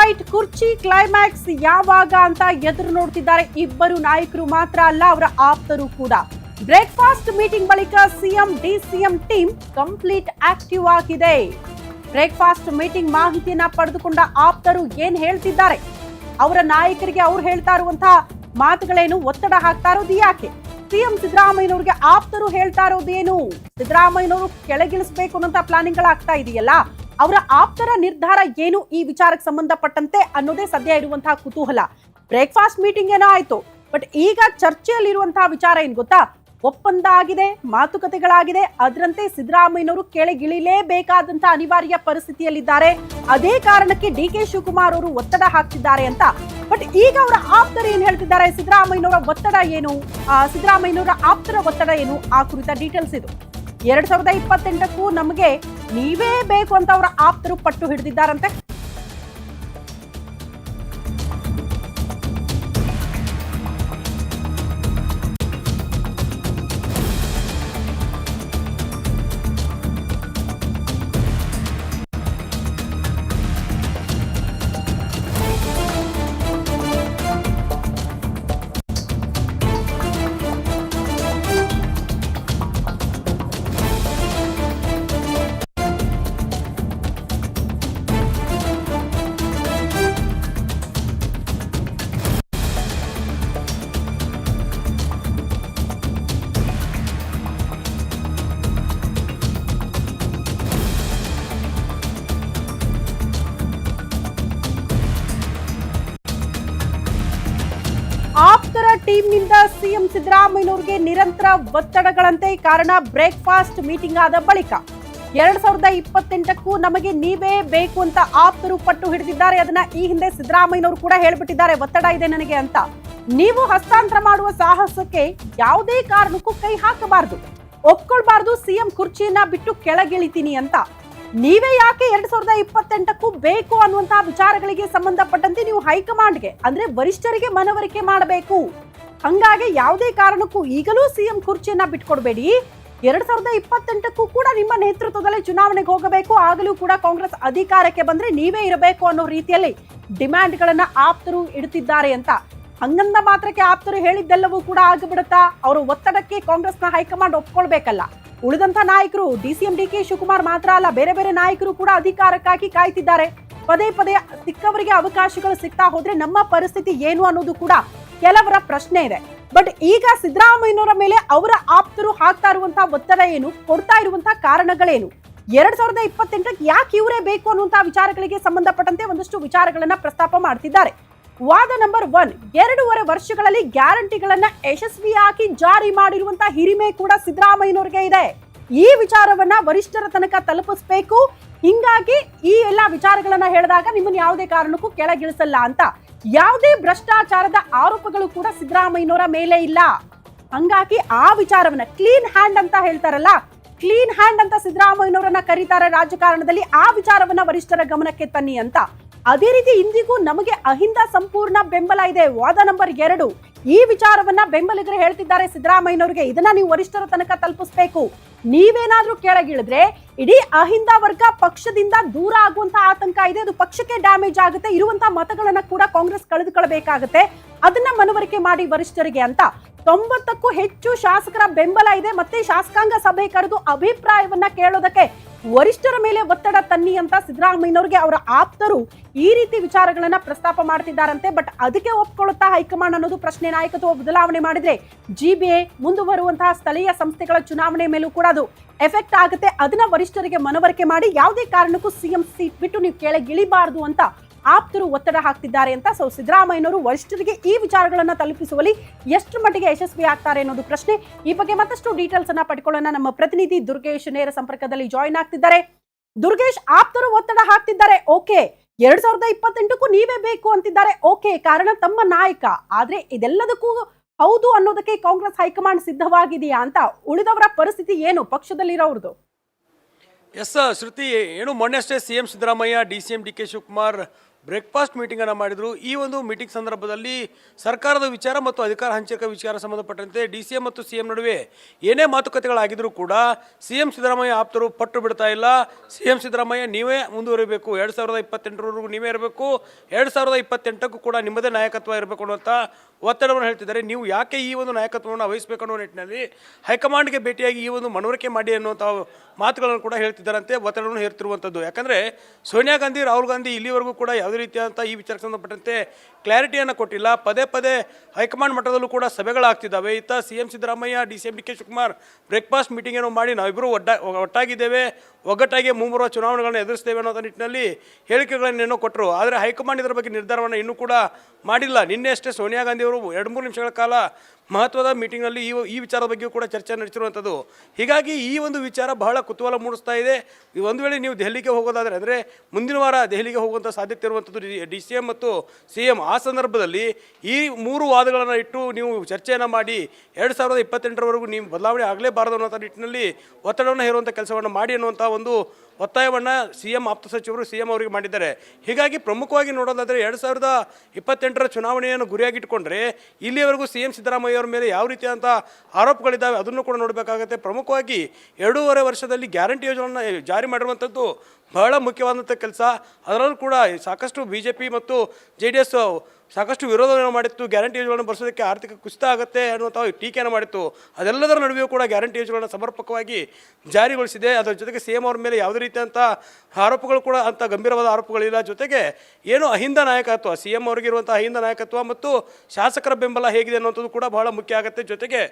ಫೈಟ್ ಕುರ್ಚಿ ಕ್ಲೈಮ್ಯಾಕ್ಸ್ ಯಾವಾಗ ಅಂತ ಎದುರು ನೋಡ್ತಿದ್ದಾರೆ ಇಬ್ಬರು ನಾಯಕರು ಮಾತ್ರ ಅಲ್ಲ, ಅವರ ಆಪ್ತರು ಕೂಡ. ಬ್ರೇಕ್ಫಾಸ್ಟ್ ಮೀಟಿಂಗ್ ಬಳಿಕ CM, DCM team complete active ಆಗಿದೆ. ಬ್ರೇಕ್ಫಾಸ್ಟ್ ಮೀಟಿಂಗ್ ಮಾಹಿತಿಯನ್ನ ಪಡೆದುಕೊಂಡ ಆಪ್ತರು ಏನ್ ಹೇಳ್ತಿದ್ದಾರೆ? ಅವರ ನಾಯಕರಿಗೆ ಅವ್ರು ಹೇಳ್ತಾ ಇರುವಂತಹ ಮಾತುಗಳೇನು ಒತ್ತಡ ಹಾಕ್ತಾ ಇರೋದು ಯಾಕೆ? ಸಿಎಂ ಸಿದ್ದರಾಮಯ್ಯನವ್ರಿಗೆ ಆಪ್ತರು ಹೇಳ್ತಾ ಇರೋದೇನು? ಸಿದ್ದರಾಮಯ್ಯನವರು ಕೆಳಗಿಳಿಸಬೇಕು ಅನ್ನೋಂತ ಪ್ಲಾನಿಂಗ್ ಗಳಾಗ್ತಾ ಇದೆಯಲ್ಲ ಅವರ ಆಪ್ತರ ನಿರ್ಧಾರ ಏನು ಈ ವಿಚಾರಕ್ಕೆ ಸಂಬಂಧಪಟ್ಟಂತೆ ಅನ್ನೋದೇ ಸದ್ಯ ಇರುವಂತಹ ಕುತೂಹಲ. ಬ್ರೇಕ್ಫಾಸ್ಟ್ ಮೀಟಿಂಗ್ ಏನೋ ಆಯ್ತು ಬಟ್ ಈಗ ಚರ್ಚೆಯಲ್ಲಿರುವಂತಹ ವಿಚಾರ ಏನ್ ಗೊತ್ತಾ? ಒಪ್ಪಂದ ಆಗಿದೆ ಮಾತುಕತೆಗಳಾಗಿದೆ, ಅದರಂತೆ ಸಿದ್ದರಾಮಯ್ಯನವರು ಕೆಳಗಿಳಿಲೇಬೇಕಾದಂತಹ ಅನಿವಾರ್ಯ ಪರಿಸ್ಥಿತಿಯಲ್ಲಿದ್ದಾರೆ. ಅದೇ ಕಾರಣಕ್ಕೆ ಡಿ ಕೆ ಶಿವಕುಮಾರ್ ಅವರು ಒತ್ತಡ ಹಾಕ್ತಿದ್ದಾರೆ ಅಂತ. ಬಟ್ ಈಗ ಅವರ ಆಪ್ತರು ಏನ್ ಹೇಳ್ತಿದ್ದಾರೆ? ಸಿದ್ದರಾಮಯ್ಯನವರ ಒತ್ತಡ ಏನು? ಸಿದ್ದರಾಮಯ್ಯನವರ ಆಪ್ತರ ಒತ್ತಡ ಏನು? ಆ ಕುರಿತ ಡೀಟೇಲ್ಸ್ ಇದು. ಎರಡ್ ಸಾವಿರದ ಇಪ್ಪತ್ತೆಂಟಕ್ಕೂ ನಮಗೆ ನೀವೇ ಬೇಕು ಅಂತ ಅವರ ಆಪ್ತರು ಪಟ್ಟು ಹಿಡಿದಿದ್ದಾರಂತೆ. ಟೀಮ್ನಿಂದ ಸಿಎಂ ಸಿದ್ದರಾಮಯ್ಯನವರಿಗೆ ನಿರಂತರ ಒತ್ತಡಗಳಂತೆ ಕಾರಣ ಬ್ರೇಕ್ಫಾಸ್ಟ್ ಮೀಟಿಂಗ್ ಆದ ಬಳಿಕ. ಎರಡ್ ಸಾವಿರದ ಇಪ್ಪತ್ತೆಂಟಕ್ಕೂ ನಮಗೆ ನೀವೇ ಬೇಕು ಅಂತ ಆಪ್ತರು ಪಟ್ಟು ಹಿಡಿದಿದ್ದಾರೆ. ಅದನ್ನ ಈ ಹಿಂದೆ ಸಿದ್ದರಾಮಯ್ಯನವರು ಕೂಡ ಹೇಳ್ಬಿಟ್ಟಿದ್ದಾರೆ. ಒತ್ತಡ ಇದೆ ನನಗೆ ಅಂತ. ನೀವು ಹಸ್ತಾಂತರ ಮಾಡುವ ಸಾಹಸಕ್ಕೆ ಯಾವುದೇ ಕಾರಣಕ್ಕೂ ಕೈ ಹಾಕಬಾರದು. ಒಪ್ಕೊಳ್ಬಾರ್ದು, ಸಿಎಂ ಕುರ್ಚಿಯನ್ನ ಬಿಟ್ಟು ಕೆಳಗಿಳಿತೀನಿ ಅಂತ. ನೀವೇ ಯಾಕೆ ಎರಡ್ ಸಾವಿರದ ಇಪ್ಪತ್ತೆಂಟಕ್ಕೂ ಬೇಕು ಅನ್ನುವಂತಹ ವಿಚಾರಗಳಿಗೆ ಸಂಬಂಧಪಟ್ಟಂತೆ ನೀವು ಹೈಕಮಾಂಡ್ಗೆ, ಅಂದ್ರೆ ವರಿಷ್ಠರಿಗೆ ಮನವರಿಕೆ ಮಾಡಬೇಕು. ಹಂಗಾಗಿ ಯಾವುದೇ ಕಾರಣಕ್ಕೂ ಈಗಲೂ ಸಿಎಂ ಕುರ್ಚಿಯನ್ನ ಬಿಟ್ಕೊಡ್ಬೇಡಿ. ಎರಡ್ ಸಾವಿರದ ಇಪ್ಪತ್ತೆಂಟಕ್ಕೂ ಕೂಡ ನಿಮ್ಮ ನೇತೃತ್ವದಲ್ಲಿ ಚುನಾವಣೆಗೆ ಹೋಗಬೇಕು. ಆಗಲೂ ಕೂಡ ಕಾಂಗ್ರೆಸ್ ಅಧಿಕಾರಕ್ಕೆ ಬಂದ್ರೆ ನೀವೇ ಇರಬೇಕು ಅನ್ನೋ ರೀತಿಯಲ್ಲಿ ಡಿಮ್ಯಾಂಡ್ಗಳನ್ನ ಆಪ್ತರು ಇಡುತ್ತಿದ್ದಾರೆ ಅಂತ. ಹಂಗಂದ ಮಾತ್ರಕ್ಕೆ ಆಪ್ತರು ಹೇಳಿದ್ದೆಲ್ಲವೂ ಕೂಡ ಆಗಿಬಿಡುತ್ತಾ, ಅವರ ಒತ್ತಡಕ್ಕೆ ಕಾಂಗ್ರೆಸ್ನ ಹೈಕಮಾಂಡ್ ಒಪ್ಕೊಳ್ಬೇಕಲ್ಲ. ಉಳಿದಂತ ನಾಯಕರು D C M D K Shivakumar ಮಾತ್ರ ಅಲ್ಲ, ಬೇರೆ ಬೇರೆ ನಾಯಕರು ಕೂಡ ಅಧಿಕಾರಕ್ಕಾಗಿ ಕಾಯ್ತಿದ್ದಾರೆ. ಪದೇ ಪದೇ ಸಿಕ್ಕವರಿಗೆ ಅವಕಾಶಗಳು ಸಿಗ್ತಾ ಹೋದ್ರೆ ನಮ್ಮ ಪರಿಸ್ಥಿತಿ ಏನು ಅನ್ನೋದು ಕೂಡ ಕೆಲವರ ಪ್ರಶ್ನೆ ಇದೆ. ಬಟ್ ಈಗ ಸಿದ್ದರಾಮಯ್ಯನವರ ಮೇಲೆ ಅವರ ಆಪ್ತರು ಹಾಕ್ತಾ ಇರುವಂತಹ ಒತ್ತಡ ಏನು? ಕೊಡ್ತಾ ಇರುವಂತಹ ಕಾರಣಗಳೇನು? ಎರಡ್ ಸಾವಿರದ ಇಪ್ಪತ್ತೆಂಟಕ್ಕೆ ಯಾಕೆ ಇವರೇ ಬೇಕು ಅನ್ನುವಂತಹ ವಿಚಾರಗಳಿಗೆ ಸಂಬಂಧಪಟ್ಟಂತೆ ಒಂದಷ್ಟು ವಿಚಾರಗಳನ್ನ ಪ್ರಸ್ತಾಪ ಮಾಡ್ತಿದ್ದಾರೆ. ವಾದ ನಂಬರ್ ಒನ್, ಎರಡೂವರೆ ವರ್ಷಗಳಲ್ಲಿ ಗ್ಯಾರಂಟಿಗಳನ್ನ ಯಶಸ್ವಿಯಾಗಿ ಜಾರಿ ಮಾಡಿರುವಂತಹ ಹಿರಿಮೆ ಕೂಡ ಸಿದ್ದರಾಮಯ್ಯನವರಿಗೆ ಇದೆ. ಈ ವಿಚಾರವನ್ನ ವರಿಷ್ಠರ ತನಕ ತಲುಪಿಸ್ಬೇಕು. ಹಿಂಗಾಗಿ ಈ ಎಲ್ಲಾ ವಿಚಾರಗಳನ್ನ ಹೇಳಿದಾಗ ನಿಮ್ಮನ್ನ ಯಾವುದೇ ಕಾರಣಕ್ಕೂ ಕೆಳಗಿಳಿಸಲ್ಲ ಅಂತ. ಯಾವುದೇ ಭ್ರಷ್ಟಾಚಾರದ ಆರೋಪಗಳು ಕೂಡ ಸಿದ್ದರಾಮಯ್ಯನವರ ಮೇಲೆ ಇಲ್ಲ. ಹಂಗಾಗಿ ಆ ವಿಚಾರವನ್ನ ಕ್ಲೀನ್ ಹ್ಯಾಂಡ್ ಅಂತ ಹೇಳ್ತಾರಲ್ಲ ಕ್ಲೀನ್ ಹ್ಯಾಂಡ್ ಅಂತ ಸಿದ್ದರಾಮಯ್ಯನವರನ್ನ ಕರೀತಾರೆ ರಾಜಕಾರಣದಲ್ಲಿ, ಆ ವಿಚಾರವನ್ನ ವರಿಷ್ಠರ ಗಮನಕ್ಕೆ ತನ್ನಿ ಅಂತ. ಅದೇ ರೀತಿ ಇಂದಿಗೂ ನಮಗೆ ಅಹಿಂದ ಸಂಪೂರ್ಣ ಬೆಂಬಲ ಇದೆ. ವಾದ ನಂಬರ್ ಎರಡು. ಈ ವಿಚಾರವನ್ನ ಬೆಂಬಲಿಗರು ಹೇಳ್ತಿದ್ದಾರೆ ಸಿದ್ದರಾಮಯ್ಯನವರಿಗೆ. ಇದನ್ನ ನೀವು ವರಿಷ್ಠರ ತನಕ ತಲುಪಿಸ್ಬೇಕು. ನೀವೇನಾದ್ರೂ ಕೆಳಗಿಳಿದ್ರೆ ಇಡೀ ಅಹಿಂದ ವರ್ಗ ಪಕ್ಷದಿಂದ ದೂರ ಆಗುವಂತ ಆತಂಕ ಇದೆ. ಅದು ಪಕ್ಷಕ್ಕೆ ಡ್ಯಾಮೇಜ್ ಆಗುತ್ತೆ. ಇರುವಂತಹ ಮತಗಳನ್ನ ಕೂಡ ಕಾಂಗ್ರೆಸ್ ಕಳೆದುಕೊಳ್ಳಬೇಕಾಗುತ್ತೆ ಅದನ್ನ ಮನವರಿಕೆ ಮಾಡಿ ವರಿಷ್ಠರಿಗೆ ಅಂತ. ತೊಂಬತ್ತಕ್ಕೂ ಹೆಚ್ಚು ಶಾಸಕರ ಬೆಂಬಲ ಇದೆ. ಮತ್ತೆ ಶಾಸಕಾಂಗ ಸಭೆ ಕರೆದು ಅಭಿಪ್ರಾಯವನ್ನ ಕೇಳೋದಕ್ಕೆ ವರಿಷ್ಠರ ಮೇಲೆ ಒತ್ತಡ ತನ್ನಿ ಅಂತ ಸಿದ್ದರಾಮಯ್ಯನವರಿಗೆ ಅವರ ಆಪ್ತರು ಈ ರೀತಿ ವಿಚಾರಗಳನ್ನ ಪ್ರಸ್ತಾಪ ಮಾಡ್ತಿದ್ದಾರಂತೆ. ಬಟ್ ಅದಕ್ಕೆ ಒಪ್ಕೊಳ್ಳುತ್ತಾ ಹೈಕಮಾಂಡ್ ಅನ್ನೋದು ಪ್ರಶ್ನೆ ನಾಯಕತ್ವ ಬದಲಾವಣೆ ಮಾಡಿದ್ರೆ ಜಿಬಿಎ ಮುಂದುವರುವಂತಹ ಸ್ಥಳೀಯ ಸಂಸ್ಥೆಗಳ ಚುನಾವಣೆ ಮೇಲೂ ಕೂಡ ಅದು ಎಫೆಕ್ಟ್ ಆಗುತ್ತೆ. ಅದನ್ನ ವರಿಷ್ಠರಿಗೆ ಮನವರಿಕೆ ಮಾಡಿ ಯಾವುದೇ ಕಾರಣಕ್ಕೂ ಸಿಎಂ ಸೀಟ್ ಬಿಟ್ಟು ನೀವು ಕೆಳಗಿಳಿಬಾರದು ಅಂತ ಆಪ್ತರು ಒತ್ತಡ ಹಾಕ್ತಿದ್ದಾರೆ ಅಂತ ಸೊ ಸಿದ್ದರಾಮಯ್ಯನವರು ವರಿಷ್ಠರಿಗೆ ಈ ವಿಚಾರಗಳನ್ನ ತಲುಪಿಸುವಲ್ಲಿ ಎಷ್ಟು ಮಟ್ಟಿಗೆ ಯಶಸ್ವಿ ಆಗ್ತಾರೆ ಅನ್ನೋದು ಪ್ರಶ್ನೆ. ಈ ಬಗ್ಗೆ ಮತ್ತಷ್ಟು ಡೀಟೇಲ್ಸ್ ಅನ್ನ ಪಡ್ಕೊಳ್ಳೋಣ. ನಮ್ಮ ಪ್ರತಿನಿಧಿ ದುರ್ಗೇಶ್ ನೇರ ಸಂಪರ್ಕದಲ್ಲಿ ಜಾಯಿನ್ ಆಗ್ತಿದ್ದಾರೆ. ದುರ್ಗೇಶ್, ಆಪ್ತರು ಒತ್ತಡ ಹಾಕ್ತಿದ್ದಾರೆ. ಓಕೆ ಎರಡ್ ಸಾವಿರದ ಇಪ್ಪತ್ತೆಂಟಕ್ಕೂ ನೀವೇ ಬೇಕು ಅಂತಿದ್ದಾರೆ. ಓಕೆ ಕಾರಣ ತಮ್ಮ ನಾಯಕ. ಆದ್ರೆ ಇದೆಲ್ಲದಕ್ಕೂ ಹೌದು ಅನ್ನೋದಕ್ಕೆ ಕಾಂಗ್ರೆಸ್ ಹೈಕಮಾಂಡ್ ಸಿದ್ಧವಾಗಿದೆಯಾ ಅಂತ ಉಳಿದವರ ಪರಿಸ್ಥಿತಿ ಏನು ಪಕ್ಷದಲ್ಲಿರೋರ್ದು ಎಸ್ ಶ್ರುತಿ, ಏನು ಮೊನ್ನೆ ಅಷ್ಟೇ C M Siddaramaiah, D C M D K Shivakumar breakfast ಮೀಟಿಂಗನ್ನು ಮಾಡಿದರು. ಈ ಒಂದು ಮೀಟಿಂಗ್ ಸಂದರ್ಭದಲ್ಲಿ ಸರ್ಕಾರದ ವಿಚಾರ ಮತ್ತು ಅಧಿಕಾರ ಹಂಚಿಕೆ ವಿಚಾರ ಸಂಬಂಧಪಟ್ಟಂತೆ ಡಿ ಸಿ ಎಂ ಮತ್ತು ಸಿ ಎಂ ನಡುವೆ ಏನೇ ಮಾತುಕತೆಗಳಾಗಿದ್ರೂ ಕೂಡ ಸಿ ಎಂ ಸಿದ್ದರಾಮಯ್ಯ ಆಪ್ತರು ಪಟ್ಟು ಬಿಡ್ತಾ ಇಲ್ಲ. ಸಿ ಎಂ ಸಿದ್ದರಾಮಯ್ಯ ನೀವೇ ಮುಂದುವರಿಬೇಕು. ಎರಡು ಸಾವಿರದ ಇಪ್ಪತ್ತೆಂಟರವರೆಗೂ ನೀವೇ ಇರಬೇಕು. ಎರಡು ಸಾವಿರದ ಇಪ್ಪತ್ತೆಂಟಕ್ಕೂ ಕೂಡ ನಿಮ್ಮದೇ ನಾಯಕತ್ವ ಇರಬೇಕು ಅನ್ನುವಂಥ ಒತ್ತಡವನ್ನು ಹೇಳ್ತಿದ್ದಾರೆ. ನೀವು ಯಾಕೆ ಈ ಒಂದು ನಾಯಕತ್ವವನ್ನು ವಹಿಸಬೇಕು ಅನ್ನೋ ನಿಟ್ಟಿನಲ್ಲಿ ಹೈಕಮಾಂಡ್ಗೆ ಭೇಟಿಯಾಗಿ ಈ ಒಂದು ಮನವರಿಕೆ ಮಾಡಿ ಅನ್ನುವಂಥ ಮಾತುಗಳನ್ನು ಕೂಡ ಹೇಳ್ತಿದ್ದಾರಂತೆ, ಒತ್ತಡವನ್ನು ಹೇರ್ತಿರುವಂಥದ್ದು ಯಾಕಂದರೆ ಸೋನಿಯಾ ಗಾಂಧಿ, ರಾಹುಲ್ ಗಾಂಧಿ ಇಲ್ಲಿವರೆಗೂ ಕೂಡ ಯಾವುದೇ ರೀತಿಯಾದಂಥ ಈ ವಿಚಾರಕ್ಕೆ ಸಂಬಂಧಪಟ್ಟಂತೆ ಕ್ಲಾರಿಟಿಯನ್ನು ಕೊಟ್ಟಿಲ್ಲ. ಪದೇ ಪದೇ ಹೈಕಮಾಂಡ್ ಮಟ್ಟದಲ್ಲೂ ಕೂಡ ಸಭೆಗಳಾಗ್ತಿದ್ದಾವೆ. ಇತ್ತ C M Siddaramaiah, D C M D K Shivakumar breakfast meeting ಏನೋ ಮಾಡಿ ನಾವಿಬ್ಬರು ಒಡ್ಡ ಒಟ್ಟಾಗಿದ್ದೇವೆ. ಒಗ್ಗಟ್ಟಾಗಿ ಮುಂಬರುವ ಚುನಾವಣೆಗಳನ್ನು ಎದುರಿಸ್ತೇವೆ ಅನ್ನೋದ ನಿಟ್ಟಿನಲ್ಲಿ ಹೇಳಿಕೆಗಳನ್ನೇನೋ ಕೊಟ್ಟರು. ಆದರೆ ಹೈಕಮಾಂಡ್ ಇದರ ಬಗ್ಗೆ ನಿರ್ಧಾರವನ್ನು ಇನ್ನೂ ಕೂಡ ಮಾಡಿಲ್ಲ. ನಿನ್ನೆ ಅಷ್ಟೇ ಸೋನಿಯಾ ಗಾಂಧಿ ಅವರು ಎರಡು ಮೂರು ನಿಮಿಷಗಳ ಕಾಲ ಮಹತ್ವದ ಮೀಟಿಂಗ್ನಲ್ಲಿ ಈ ಈ ವಿಚಾರದ ಬಗ್ಗೆಯೂ ಕೂಡ ಚರ್ಚೆ ನಡೆಸಿರುವಂಥದ್ದು. ಹೀಗಾಗಿ ಈ ಒಂದು ವಿಚಾರ ಬಹಳ ಕುತೂಹಲ ಮೂಡಿಸ್ತಾ ಇದೆ. ಒಂದು ವೇಳೆ ನೀವು ದೆಹಲಿಗೆ ಹೋಗೋದಾದರೆ ಅಂದರೆ ಮುಂದಿನ ವಾರ ದೆಹಲಿಗೆ ಹೋಗುವಂಥ ಸಾಧ್ಯತೆ ಇರುವಂಥದ್ದು ಡಿ ಸಿ ಎಂ ಮತ್ತು ಸಿ ಎಂ ಆ ಸಂದರ್ಭದಲ್ಲಿ ಈ ಮೂರು ವಾದಗಳನ್ನು ಇಟ್ಟು ನೀವು ಚರ್ಚೆಯನ್ನು ಮಾಡಿ ಎರಡು ಸಾವಿರದ ಇಪ್ಪತ್ತೆಂಟರವರೆಗೂ ನೀವು ಬದಲಾವಣೆ ಆಗಲೇಬಾರದು ಅನ್ನೋಂಥ ನಿಟ್ಟಿನಲ್ಲಿ ಒತ್ತಡವನ್ನು ಹೇರುವಂಥ ಕೆಲಸವನ್ನು ಮಾಡಿ ಅನ್ನುವಂಥ ಒಂದು ಒತ್ತಾಯವನ್ನು ಸಿ ಎಂ ಆಪ್ತ ಸಚಿವರು ಸಿ ಎಂ ಅವರಿಗೆ ಮಾಡಿದ್ದಾರೆ. ಹೀಗಾಗಿ ಪ್ರಮುಖವಾಗಿ ನೋಡೋದಾದರೆ ಎರಡು ಸಾವಿರದ ಇಪ್ಪತ್ತೆಂಟರ ಚುನಾವಣೆಯನ್ನು ಗುರಿಯಾಗಿಟ್ಕೊಂಡ್ರೆ ಇಲ್ಲಿಯವರೆಗೂ ಸಿ ಎಂ ಸಿದ್ದರಾಮಯ್ಯ ಅವರ ಮೇಲೆ ಯಾವ ರೀತಿಯಾದಂಥ ಆರೋಪಗಳಿದ್ದಾವೆ ಅದನ್ನು ಕೂಡ ನೋಡಬೇಕಾಗುತ್ತೆ. ಪ್ರಮುಖವಾಗಿ ಎರಡೂವರೆ ವರ್ಷದಲ್ಲಿ ಗ್ಯಾರಂಟಿ ಯೋಜನೆಯನ್ನು ಜಾರಿ ಮಾಡಿರುವಂಥದ್ದು ಬಹಳ ಮುಖ್ಯವಾದಂಥ ಕೆಲಸ. ಅದರಲ್ಲೂ ಕೂಡ ಸಾಕಷ್ಟು ಬಿ ಜೆ ಪಿ ಮತ್ತು ಜೆ ಡಿ ಎಸ್ ಸಾಕಷ್ಟು ವಿರೋಧವನ್ನು ಮಾಡಿತ್ತು. ಗ್ಯಾರಂಟಿ ಯೋಜನೆಗಳನ್ನು ಬರೆಸೋದಕ್ಕೆ ಆರ್ಥಿಕ ಕುಸಿತ ಆಗುತ್ತೆ ಅನ್ನುವಂಥ ಟೀಕೆಯನ್ನು ಮಾಡಿತ್ತು. ಅದೆಲ್ಲದರ ನಡುವೆಯೂ ಕೂಡ ಗ್ಯಾರಂಟಿ ಯೋಜನೆಗಳನ್ನು ಸಮರ್ಪಕವಾಗಿ ಜಾರಿಗೊಳಿಸಿದೆ. ಅದರ ಜೊತೆಗೆ ಸಿ ಎಂ ಅವ್ರ ಮೇಲೆ ಯಾವುದೇ ರೀತಿಯಂಥ ಆರೋಪಗಳು ಕೂಡ ಅಂಥ ಗಂಭೀರವಾದ ಆರೋಪಗಳಿಲ್ಲ ಜೊತೆಗೆ ಏನು ಅಹಿಂದ ನಾಯಕತ್ವ? ಸಿ ಎಂ ಅವರಿಗಿರುವಂಥ ಅಹಿಂದ ನಾಯಕತ್ವ ಮತ್ತು ಶಾಸಕರ ಬೆಂಬಲ ಹೇಗಿದೆ ಅನ್ನುವಂಥದ್ದು ಕೂಡ ಬಹಳ ಮುಖ್ಯ ಆಗುತ್ತೆ. ಜೊತೆಗೆ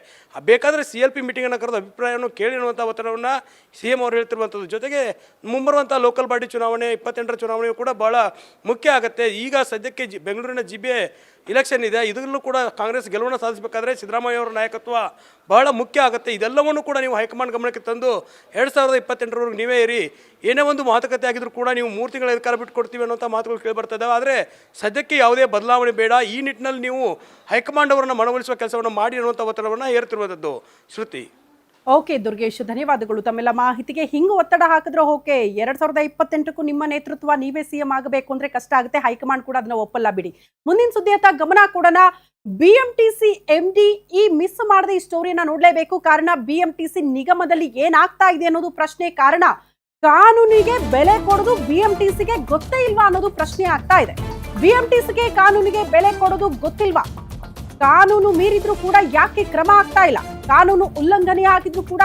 ಬೇಕಾದರೆ ಸಿ ಎಲ್ ಪಿ ಮೀಟಿಂಗನ್ನು ಕರೆದು ಅಭಿಪ್ರಾಯವನ್ನು ಕೇಳಿ ಅನ್ನುವಂಥ ಒತ್ತಡವನ್ನು ಸಿ ಎಂ ಅವರು ಹೇಳ್ತಿರುವಂಥದ್ದು. ಜೊತೆಗೆ ಮುಂಬರುವಂಥ ಲೋಕಲ್ ಬಾಡಿ ಚುನಾವಣೆ, ಇಪ್ಪತ್ತೆಂಟರ ಚುನಾವಣೆಯು ಕೂಡ ಬಹಳ ಮುಖ್ಯ ಆಗುತ್ತೆ. ಈಗ ಸದ್ಯಕ್ಕೆ ಜಿ, ಬೆಂಗಳೂರಿನ ಜಿ ಬಿ ಇಲೆಕ್ಷನ್ ಇದೆ. ಇದರಲ್ಲೂ ಕೂಡ ಕಾಂಗ್ರೆಸ್ ಗೆಲುವನ್ನು ಸಾಧಿಸಬೇಕಾದ್ರೆ ಸಿದ್ದರಾಮಯ್ಯ ಅವರ ನಾಯಕತ್ವ ಬಹಳ ಮುಖ್ಯ ಆಗುತ್ತೆ. ಇದೆಲ್ಲವನ್ನು ಕೂಡ ನೀವು ಹೈಕಮಾಂಡ್ ಗಮನಕ್ಕೆ ತಂದು ಎರಡು ಸಾವಿರದ ಇಪ್ಪತ್ತೆಂಟರವರೆಗೆ ನೀವೇ ಇರಿ. ಏನೇ ಒಂದು ಮಾತುಕತೆ ಆಗಿದ್ರು ಕೂಡ ನೀವು ಮೂರು ತಿಂಗಳ ಅಧಿಕಾರ ಬಿಟ್ಕೊಡ್ತೀವಿ ಅನ್ನೋಂಥ ಮಾತುಗಳು ಕೇಳಿಬರ್ತಾ ಇದ್ದಾವೆ ಆದರೆ ಸದ್ಯಕ್ಕೆ ಯಾವುದೇ ಬದಲಾವಣೆ ಬೇಡ. ಈ ನಿಟ್ಟಿನಲ್ಲಿ ನೀವು ಹೈಕಮಾಂಡ್ ಅವರನ್ನು ಮನವೊಲಿಸುವ ಕೆಲಸವನ್ನು ಮಾಡಿ ಅನ್ನುವಂಥ ಒತ್ತಡವನ್ನು ಹೇರ್ತಿರುವಂಥದ್ದು ಶ್ರುತಿ. ಓಕೆ ದುರ್ಗೇಶ್, ಧನ್ಯವಾದಗಳು. ತಮ್ಮೆಲ್ಲ ಮಾಹಿತಿಗೆ ಹಿಂಗ್ ಒತ್ತಡ ಹಾಕಿದ್ರೆ ಓಕೆ. ಎರಡ್ ಸಾವಿರದ ಇಪ್ಪತ್ತೆಂಟಕ್ಕೂ ನಿಮ್ಮ ನೇತೃತ್ವ ನೀವೇ ಸಿಎಂ ಆಗಬೇಕು ಅಂದ್ರೆ ಕಷ್ಟ ಆಗುತ್ತೆ. ಹೈಕಮಾಂಡ್ ಕೂಡ ಅದನ್ನ ಒಪ್ಪಲ್ಲ ಬಿಡಿ. ಮುಂದಿನ ಸುದ್ದಿಯತ್ತ ಗಮನ ಕೊಡೋಣ. ಬಿಎಂಟಿಸಿ ಎಂಡಿ ಈ ಮಿಸ್ ಮಾಡದೆ ಈ ಸ್ಟೋರಿಯನ್ನ ನೋಡ್ಲೇಬೇಕು. ಕಾರಣ ಬಿಎಂಟಿಸಿ ನಿಗಮದಲ್ಲಿ ಏನಾಗ್ತಾ ಇದೆ ಅನ್ನೋದು ಪ್ರಶ್ನೆ. ಕಾರಣ ಕಾನೂನಿಗೆ ಬೆಲೆ ಕೊಡೋದು ಬಿಎಂಟಿಸಿಗೆ ಗೊತ್ತೇ ಇಲ್ವಾ ಅನ್ನೋದು ಪ್ರಶ್ನೆ ಆಗ್ತಾ ಇದೆ. ಬಿಎಂಟಿಸಿಗೆ ಕಾನೂನಿಗೆ ಬೆಲೆ ಕೊಡೋದು ಗೊತ್ತಿಲ್ವಾ? ಕಾನೂನು ಮೀರಿದ್ರು ಕೂಡ ಯಾಕೆ ಕ್ರಮ ಆಗ್ತಾ ಇಲ್ಲ? ಕಾನೂನು ಉಲ್ಲಂಘನೆ ಆಗಿದ್ರು ಕೂಡ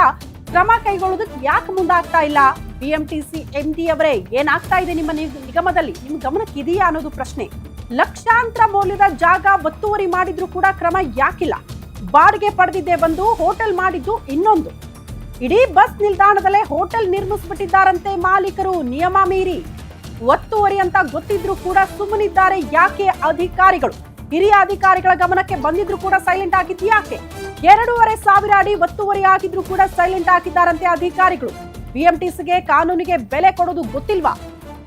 ಕ್ರಮ ಕೈಗೊಳ್ಳೋದಕ್ಕೆ ಯಾಕೆ ಮುಂದಾಗ್ತಾ ಇಲ್ಲ? B M T C M D ಅವರೇ, ಏನಾಗ್ತಾ ಇದೆ ನಿಮ್ಮ ನಿಗಮದಲ್ಲಿ? ನಿಮ್ಮ ಗಮನಕ್ಕೆ ಇದೆಯಾ ಅನ್ನೋದು ಪ್ರಶ್ನೆ. ಲಕ್ಷಾಂತರ ಮೌಲ್ಯದ ಜಾಗ ಒತ್ತುವರಿ ಮಾಡಿದ್ರು ಕೂಡ ಕ್ರಮ ಯಾಕಿಲ್ಲ? ಬಾಡಿಗೆ ಪಡೆದಿದ್ದೆ ಬಂದು ಹೋಟೆಲ್ ಮಾಡಿದ್ದು ಇನ್ನೊಂದು. ಇಡೀ ಬಸ್ ನಿಲ್ದಾಣದಲ್ಲೇ ಹೋಟೆಲ್ ನಿರ್ಮಿಸ್ಬಿಟ್ಟಿದ್ದಾರಂತೆ ಮಾಲೀಕರು, ನಿಯಮ ಮೀರಿ. ಒತ್ತುವರಿ ಅಂತ ಗೊತ್ತಿದ್ರು ಕೂಡ ಸುಮ್ಮನಿದ್ದಾರೆ ಯಾಕೆ ಅಧಿಕಾರಿಗಳು? ಹಿರಿಯ ಅಧಿಕಾರಿಗಳ ಗಮನಕ್ಕೆ ಬಂದಿದ್ರು ಕೂಡ ಸೈಲೆಂಟ್ ಆಗಿದ್ದು ಯಾಕೆ? ಎರಡೂವರೆ ಸಾವಿರ ಅಡಿ ಒತ್ತುವರಿ ಆಗಿದ್ರು ಕೂಡ ಸೈಲೆಂಟ್ ಆಗಿದ್ದಾರಂತೆ ಅಧಿಕಾರಿಗಳು. ಬಿಎಂಟಿಸಿಗೆ ಕಾನೂನಿಗೆ ಬೆಲೆ ಕೊಡೋದು ಗೊತ್ತಿಲ್ವಾ?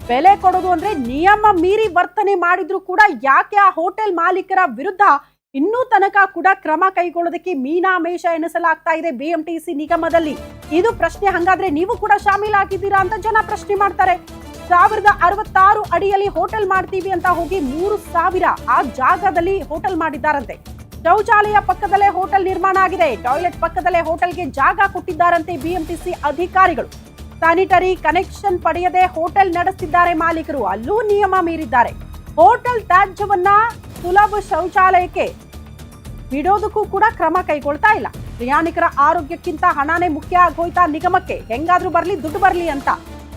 ಬೆಲೆ ಕೊಡೋದು ಅಂದ್ರೆ ನಿಯಮ ಮೀರಿ ವರ್ತನೆ ಮಾಡಿದ್ರು ಕೂಡ ಯಾಕೆ ಆ ಹೋಟೆಲ್ ಮಾಲೀಕರ ವಿರುದ್ಧ ಇನ್ನೂ ತನಕ ಕೂಡ ಕ್ರಮ ಕೈಗೊಳ್ಳೋದಕ್ಕೆ ಮೀನಾಮೇಷ ಎನಿಸಲಾಗ್ತಾ ಇದೆ ಬಿಎಂಟಿಸಿ ನಿಗಮದಲ್ಲಿ? ಇದು ಪ್ರಶ್ನೆ, ಹಂಗಾದ್ರೆ ನೀವು ಕೂಡ ಶಾಮೀಲಾಗಿದ್ದೀರಾ ಅಂತ ಜನ ಪ್ರಶ್ನೆ ಮಾಡ್ತಾರೆ. ಸಾವಿರದ ಅರವತ್ತಾರು ಅಡಿಯಲ್ಲಿ ಹೋಟೆಲ್ ಮಾಡ್ತೀವಿ ಅಂತ ಹೋಗಿ ಮೂರು ಸಾವಿರ ಆ ಜಾಗದಲ್ಲಿ ಹೋಟೆಲ್ ಮಾಡಿದ್ದಾರಂತೆ. ಶೌಚಾಲಯ ಪಕ್ಕದಲ್ಲೇ ಹೋಟೆಲ್ ನಿರ್ಮಾಣ ಆಗಿದೆ. ಟಾಯ್ಲೆಟ್ ಪಕ್ಕದಲ್ಲೇ ಹೋಟೆಲ್ಗೆ ಜಾಗ ಕೊಟ್ಟಿದ್ದಾರಂತೆ ಬಿಎಂಟಿಸಿ ಅಧಿಕಾರಿಗಳು. ಸ್ಯಾನಿಟರಿ ಕನೆಕ್ಷನ್ ಪಡೆಯದೆ ಹೋಟೆಲ್ ನಡೆಸಿದ್ದಾರೆ ಮಾಲೀಕರು. ಅಲ್ಲೂ ನಿಯಮ ಮೀರಿದ್ದಾರೆ. ಹೋಟೆಲ್ ತ್ಯಾಜ್ಯವನ್ನ ಸುಲಭ ಶೌಚಾಲಯಕ್ಕೆ ಬಿಡೋದಕ್ಕೂ ಕೂಡ ಕ್ರಮ ಕೈಗೊಳ್ತಾ ಇಲ್ಲ. ಪ್ರಯಾಣಿಕರ ಆರೋಗ್ಯಕ್ಕಿಂತ ಹಣನೇ ಮುಖ್ಯ ಆಗೋಯ್ತಾ ನಿಗಮಕ್ಕೆ. ಹೆಂಗಾದ್ರೂ ಬರಲಿ, ದುಡ್ಡು ಬರಲಿ ಅಂತ.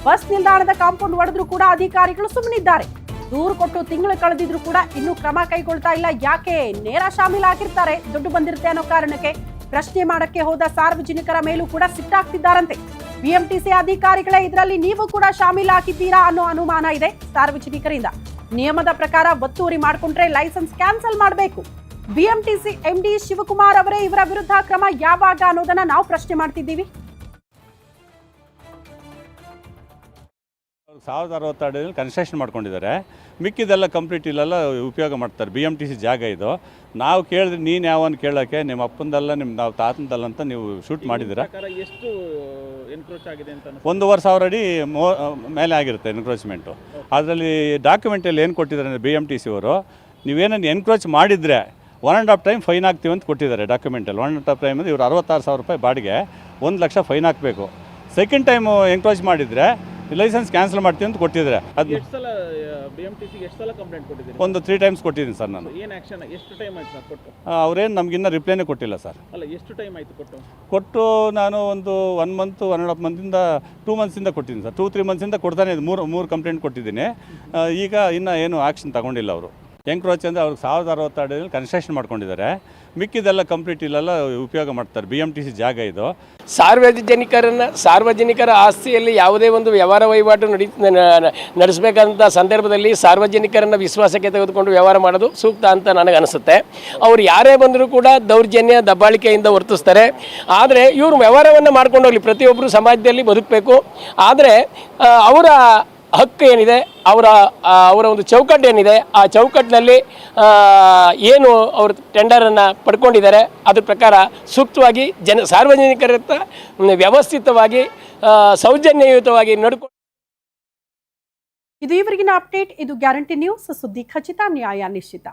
ಬಸ್ ನಿಲ್ದಾಣದ ಕಾಂಪೌಂಡ್ ಒಡೆದ್ರು ಕೂಡ ಅಧಿಕಾರಿಗಳು ಸುಮ್ಮನಿದ್ದಾರೆ ದೂರು ಕೊಟ್ಟು ತಿಂಗಳು ಕಳೆದಿದ್ರು ಕೂಡ ಇನ್ನೂ ಕ್ರಮ ಕೈಗೊಳ್ತಾ ಇಲ್ಲ. ಯಾಕೆ ನೇರ ಶಾಮೀಲಾಗಿರ್ತಾರೆ? ದುಡ್ಡು ಬಂದಿರುತ್ತೆ ಅನ್ನೋ ಕಾರಣಕ್ಕೆ ಪ್ರಶ್ನೆ ಮಾಡಕ್ಕೆ ಹೋದ ಸಾರ್ವಜನಿಕರ ಮೇಲೂ ಕೂಡ ಸಿಟ್ಟಾಗ್ತಿದ್ದಾರಂತೆ. ಬಿಎಂಟಿಸಿ ಅಧಿಕಾರಿಗಳೇ ಇದರಲ್ಲಿ ನೀವು ಕೂಡ ಶಾಮೀಲಾಗಿದ್ದೀರಾ ಅನ್ನೋ ಅನುಮಾನ ಇದೆ ಸಾರ್ವಜನಿಕರಿಂದ. ನಿಯಮದ ಪ್ರಕಾರ ಒತ್ತುವರಿ ಮಾಡಿಕೊಂಡ್ರೆ ಲೈಸೆನ್ಸ್ ಕ್ಯಾನ್ಸಲ್ ಮಾಡಬೇಕು. ಬಿಎಂಟಿಸಿ ಎಂಡಿ ಶಿವಕುಮಾರ್ ಅವರೇ ಇವರ ವಿರುದ್ಧ ಕ್ರಮ ಯಾವಾಗ ಅನ್ನೋದನ್ನ ನಾವು ಪ್ರಶ್ನೆ ಮಾಡ್ತಿದ್ದೀವಿ. ಸಾವಿರದ ಅರವತ್ತು ಅಡಿಯಲ್ಲಿ ಕನ್ಸ್ಟ್ರಕ್ಷನ್ ಮಾಡ್ಕೊಂಡಿದ್ದಾರೆ. ಮಿಕ್ಕಿದೆಲ್ಲ ಕಂಪ್ಲೀಟ್ ಇಲ್ಲೆಲ್ಲ ಉಪಯೋಗ ಮಾಡ್ತಾರೆ. ಬಿ ಎಂ ಟಿ ಸಿ ಜಾಗ ಇದು. ನಾವು ಕೇಳಿದ್ರೆ ನೀನು ಯಾವನ್ ಕೇಳೋಕ್ಕೆ? ನಿಮ್ಮ ಅಪ್ಪಂದಲ್ಲ ನಿಮ್ಮ ನಾವು ತಾತಂದಲ್ಲ ಅಂತ ನೀವು ಶೂಟ್ ಮಾಡಿದ್ದೀರಾ? ಎಷ್ಟು ಎನ್ಕ್ರೋಚ್ ಆಗಿದೆ ಅಂತ ಒಂದೂವರೆ ಸಾವಿರ ಅಡಿ ಮೋ ಮೇಲೆ ಆಗಿರುತ್ತೆ ಎನ್ಕ್ರೋಚ್ಮೆಂಟು ಅದರಲ್ಲಿ ಡಾಕ್ಯುಮೆಂಟಲ್ಲಿ ಏನು ಕೊಟ್ಟಿದ್ದಾರೆ ಅಂದರೆ ಬಿ ಎಂ ಟಿ ಸಿ ಅವರು ನೀವೇನೇನು ಎನ್ಕ್ರೋಚ್ ಮಾಡಿದರೆ one and half time fine ಹಾಕ್ತೀವಿ ಅಂತ ಕೊಟ್ಟಿದ್ದಾರೆ ಡಾಕ್ಯುಮೆಂಟಲ್ಲಿ ಒನ್ ಆ್ಯಂಡ್ ಹಾಫ್ ಟೈಮ್ ಅಂದರೆ ಇವರು ಅರವತ್ತಾರು ಸಾವಿರ ರೂಪಾಯಿ ಬಾಡಿಗೆ ಒಂದು ಲಕ್ಷ ಫೈನ್ ಹಾಕಬೇಕು. ಸೆಕೆಂಡ್ ಟೈಮು ಎನ್ಕ್ರೋಚ್ ಮಾಡಿದರೆ ಲೈಸೆನ್ಸ್ ಕ್ಯಾನ್ಸಲ್ ಮಾಡ್ತೀನಿ ಅಂತ ಕೊಟ್ಟಿದ್ದಾರೆ. ಅದು ಎಷ್ಟು ಸಲ ಬಿ ಎಂ ಟಿ ಸಿಗೆ ಎಷ್ಟು ಸಲ ಕಂಪ್ಲೇಂಟ್ ಕೊಟ್ಟಿದ್ದೀರಿ? ಒಂದು ತ್ರೀ ಟೈಮ್ಸ್ ಕೊಟ್ಟಿದ್ದೀನಿ ಸರ್ ನಾನು. ಏನು ಎಷ್ಟು ಟೈಮ್ ಆಯ್ತು ಸರ್ ಕೊಟ್ಟು? ಅವರೇನು ನಮಗಿನ್ನ ರಿಪ್ಲೈನೇ ಕೊಟ್ಟಿಲ್ಲ ಸರ್. ಅಲ್ಲ ಎಷ್ಟು ಟೈಮ್ ಆಯ್ತು ಕೊಟ್ಟು? ಕೊಟ್ಟು ನಾನು ಒಂದು one month one and half ಮಂತಿಂದ two ಮಂತ್ಸಿಂದ ಕೊಟ್ಟಿದ್ದೀನಿ ಸರ್. ಟೂ ತ್ರೀ ಮಂತ್ಸಿಂದ ಕೊಡ್ತಾನೆ ಇದು ಮೂರು ಮೂರು ಕಂಪ್ಲೇಂಟ್ ಕೊಟ್ಟಿದ್ದೀನಿ. ಈಗ ಇನ್ನೂ ಏನು ಆ್ಯಕ್ಷನ್ ತಗೊಂಡಿಲ್ಲ ಅವರು. ಎಂಕ್ರೋಚ್ ಅಂದರೆ ಅವ್ರಿಗೆ ಸಾವಿರದ ಅರವತ್ತು ಅಡಿಯಲ್ಲಿ ಕನ್ಸ್ಟ್ರಕ್ಷನ್ ಮಾಡ್ಕೊಂಡಿದ್ದಾರೆ. ಮಿಕ್ಕಿದೆಲ್ಲ ಕಂಪ್ಲೀಟ್ ಇಲ್ಲೆಲ್ಲ ಉಪಯೋಗ ಮಾಡ್ತಾರೆ. ಬಿ ಎಂ ಟಿ ಸಿ ಜಾಗ ಇದು. ಸಾರ್ವಜನಿಕರನ್ನು, ಸಾರ್ವಜನಿಕರ ಆಸ್ತಿಯಲ್ಲಿ ಯಾವುದೇ ಒಂದು ವ್ಯವಹಾರ ವಹಿವಾಟು ನಡಿ ನಡೆಸಬೇಕಂತ ಸಂದರ್ಭದಲ್ಲಿ ಸಾರ್ವಜನಿಕರನ್ನು ವಿಶ್ವಾಸಕ್ಕೆ ತೆಗೆದುಕೊಂಡು ವ್ಯವಹಾರ ಮಾಡೋದು ಸೂಕ್ತ ಅಂತ ನನಗೆ ಅನಿಸುತ್ತೆ ಅವ್ರು ಯಾರೇ ಬಂದರೂ ಕೂಡ ದೌರ್ಜನ್ಯ, ದಬ್ಬಾಳಿಕೆಯಿಂದ ವರ್ತಿಸ್ತಾರೆ. ಆದರೆ ಇವರು ವ್ಯವಹಾರವನ್ನು ಮಾಡ್ಕೊಂಡು ಹೋಗಲಿ. ಪ್ರತಿಯೊಬ್ಬರು ಸಮಾಜದಲ್ಲಿ ಬದುಕಬೇಕು. ಆದರೆ ಅವರ ಹಕ್ಕು ಏನಿದೆ, ಅವರ ಅವರ ಒಂದು ಚೌಕಟ್ಟು ಏನಿದೆ, ಆ ಚೌಕಟ್ಟಿನಲ್ಲಿ ಏನು ಅವರು ಟೆಂಡರನ್ನು ಪಡ್ಕೊಂಡಿದ್ದಾರೆ, ಅದ್ರ ಪ್ರಕಾರ ಸೂಕ್ತವಾಗಿ ಜನ ಸಾರ್ವಜನಿಕರ ವ್ಯವಸ್ಥಿತವಾಗಿ ಸೌಜನ್ಯಯುತವಾಗಿ ನಡ್ಕೊಂಡು ಇದು ಇವರಿಗಿನ ಅಪ್ಡೇಟ್, ಇದು ಗ್ಯಾರಂಟಿ ನ್ಯೂಸ್, ಸುದ್ದಿ ಖಚಿತ, ನ್ಯಾಯ ನಿಶ್ಚಿತ.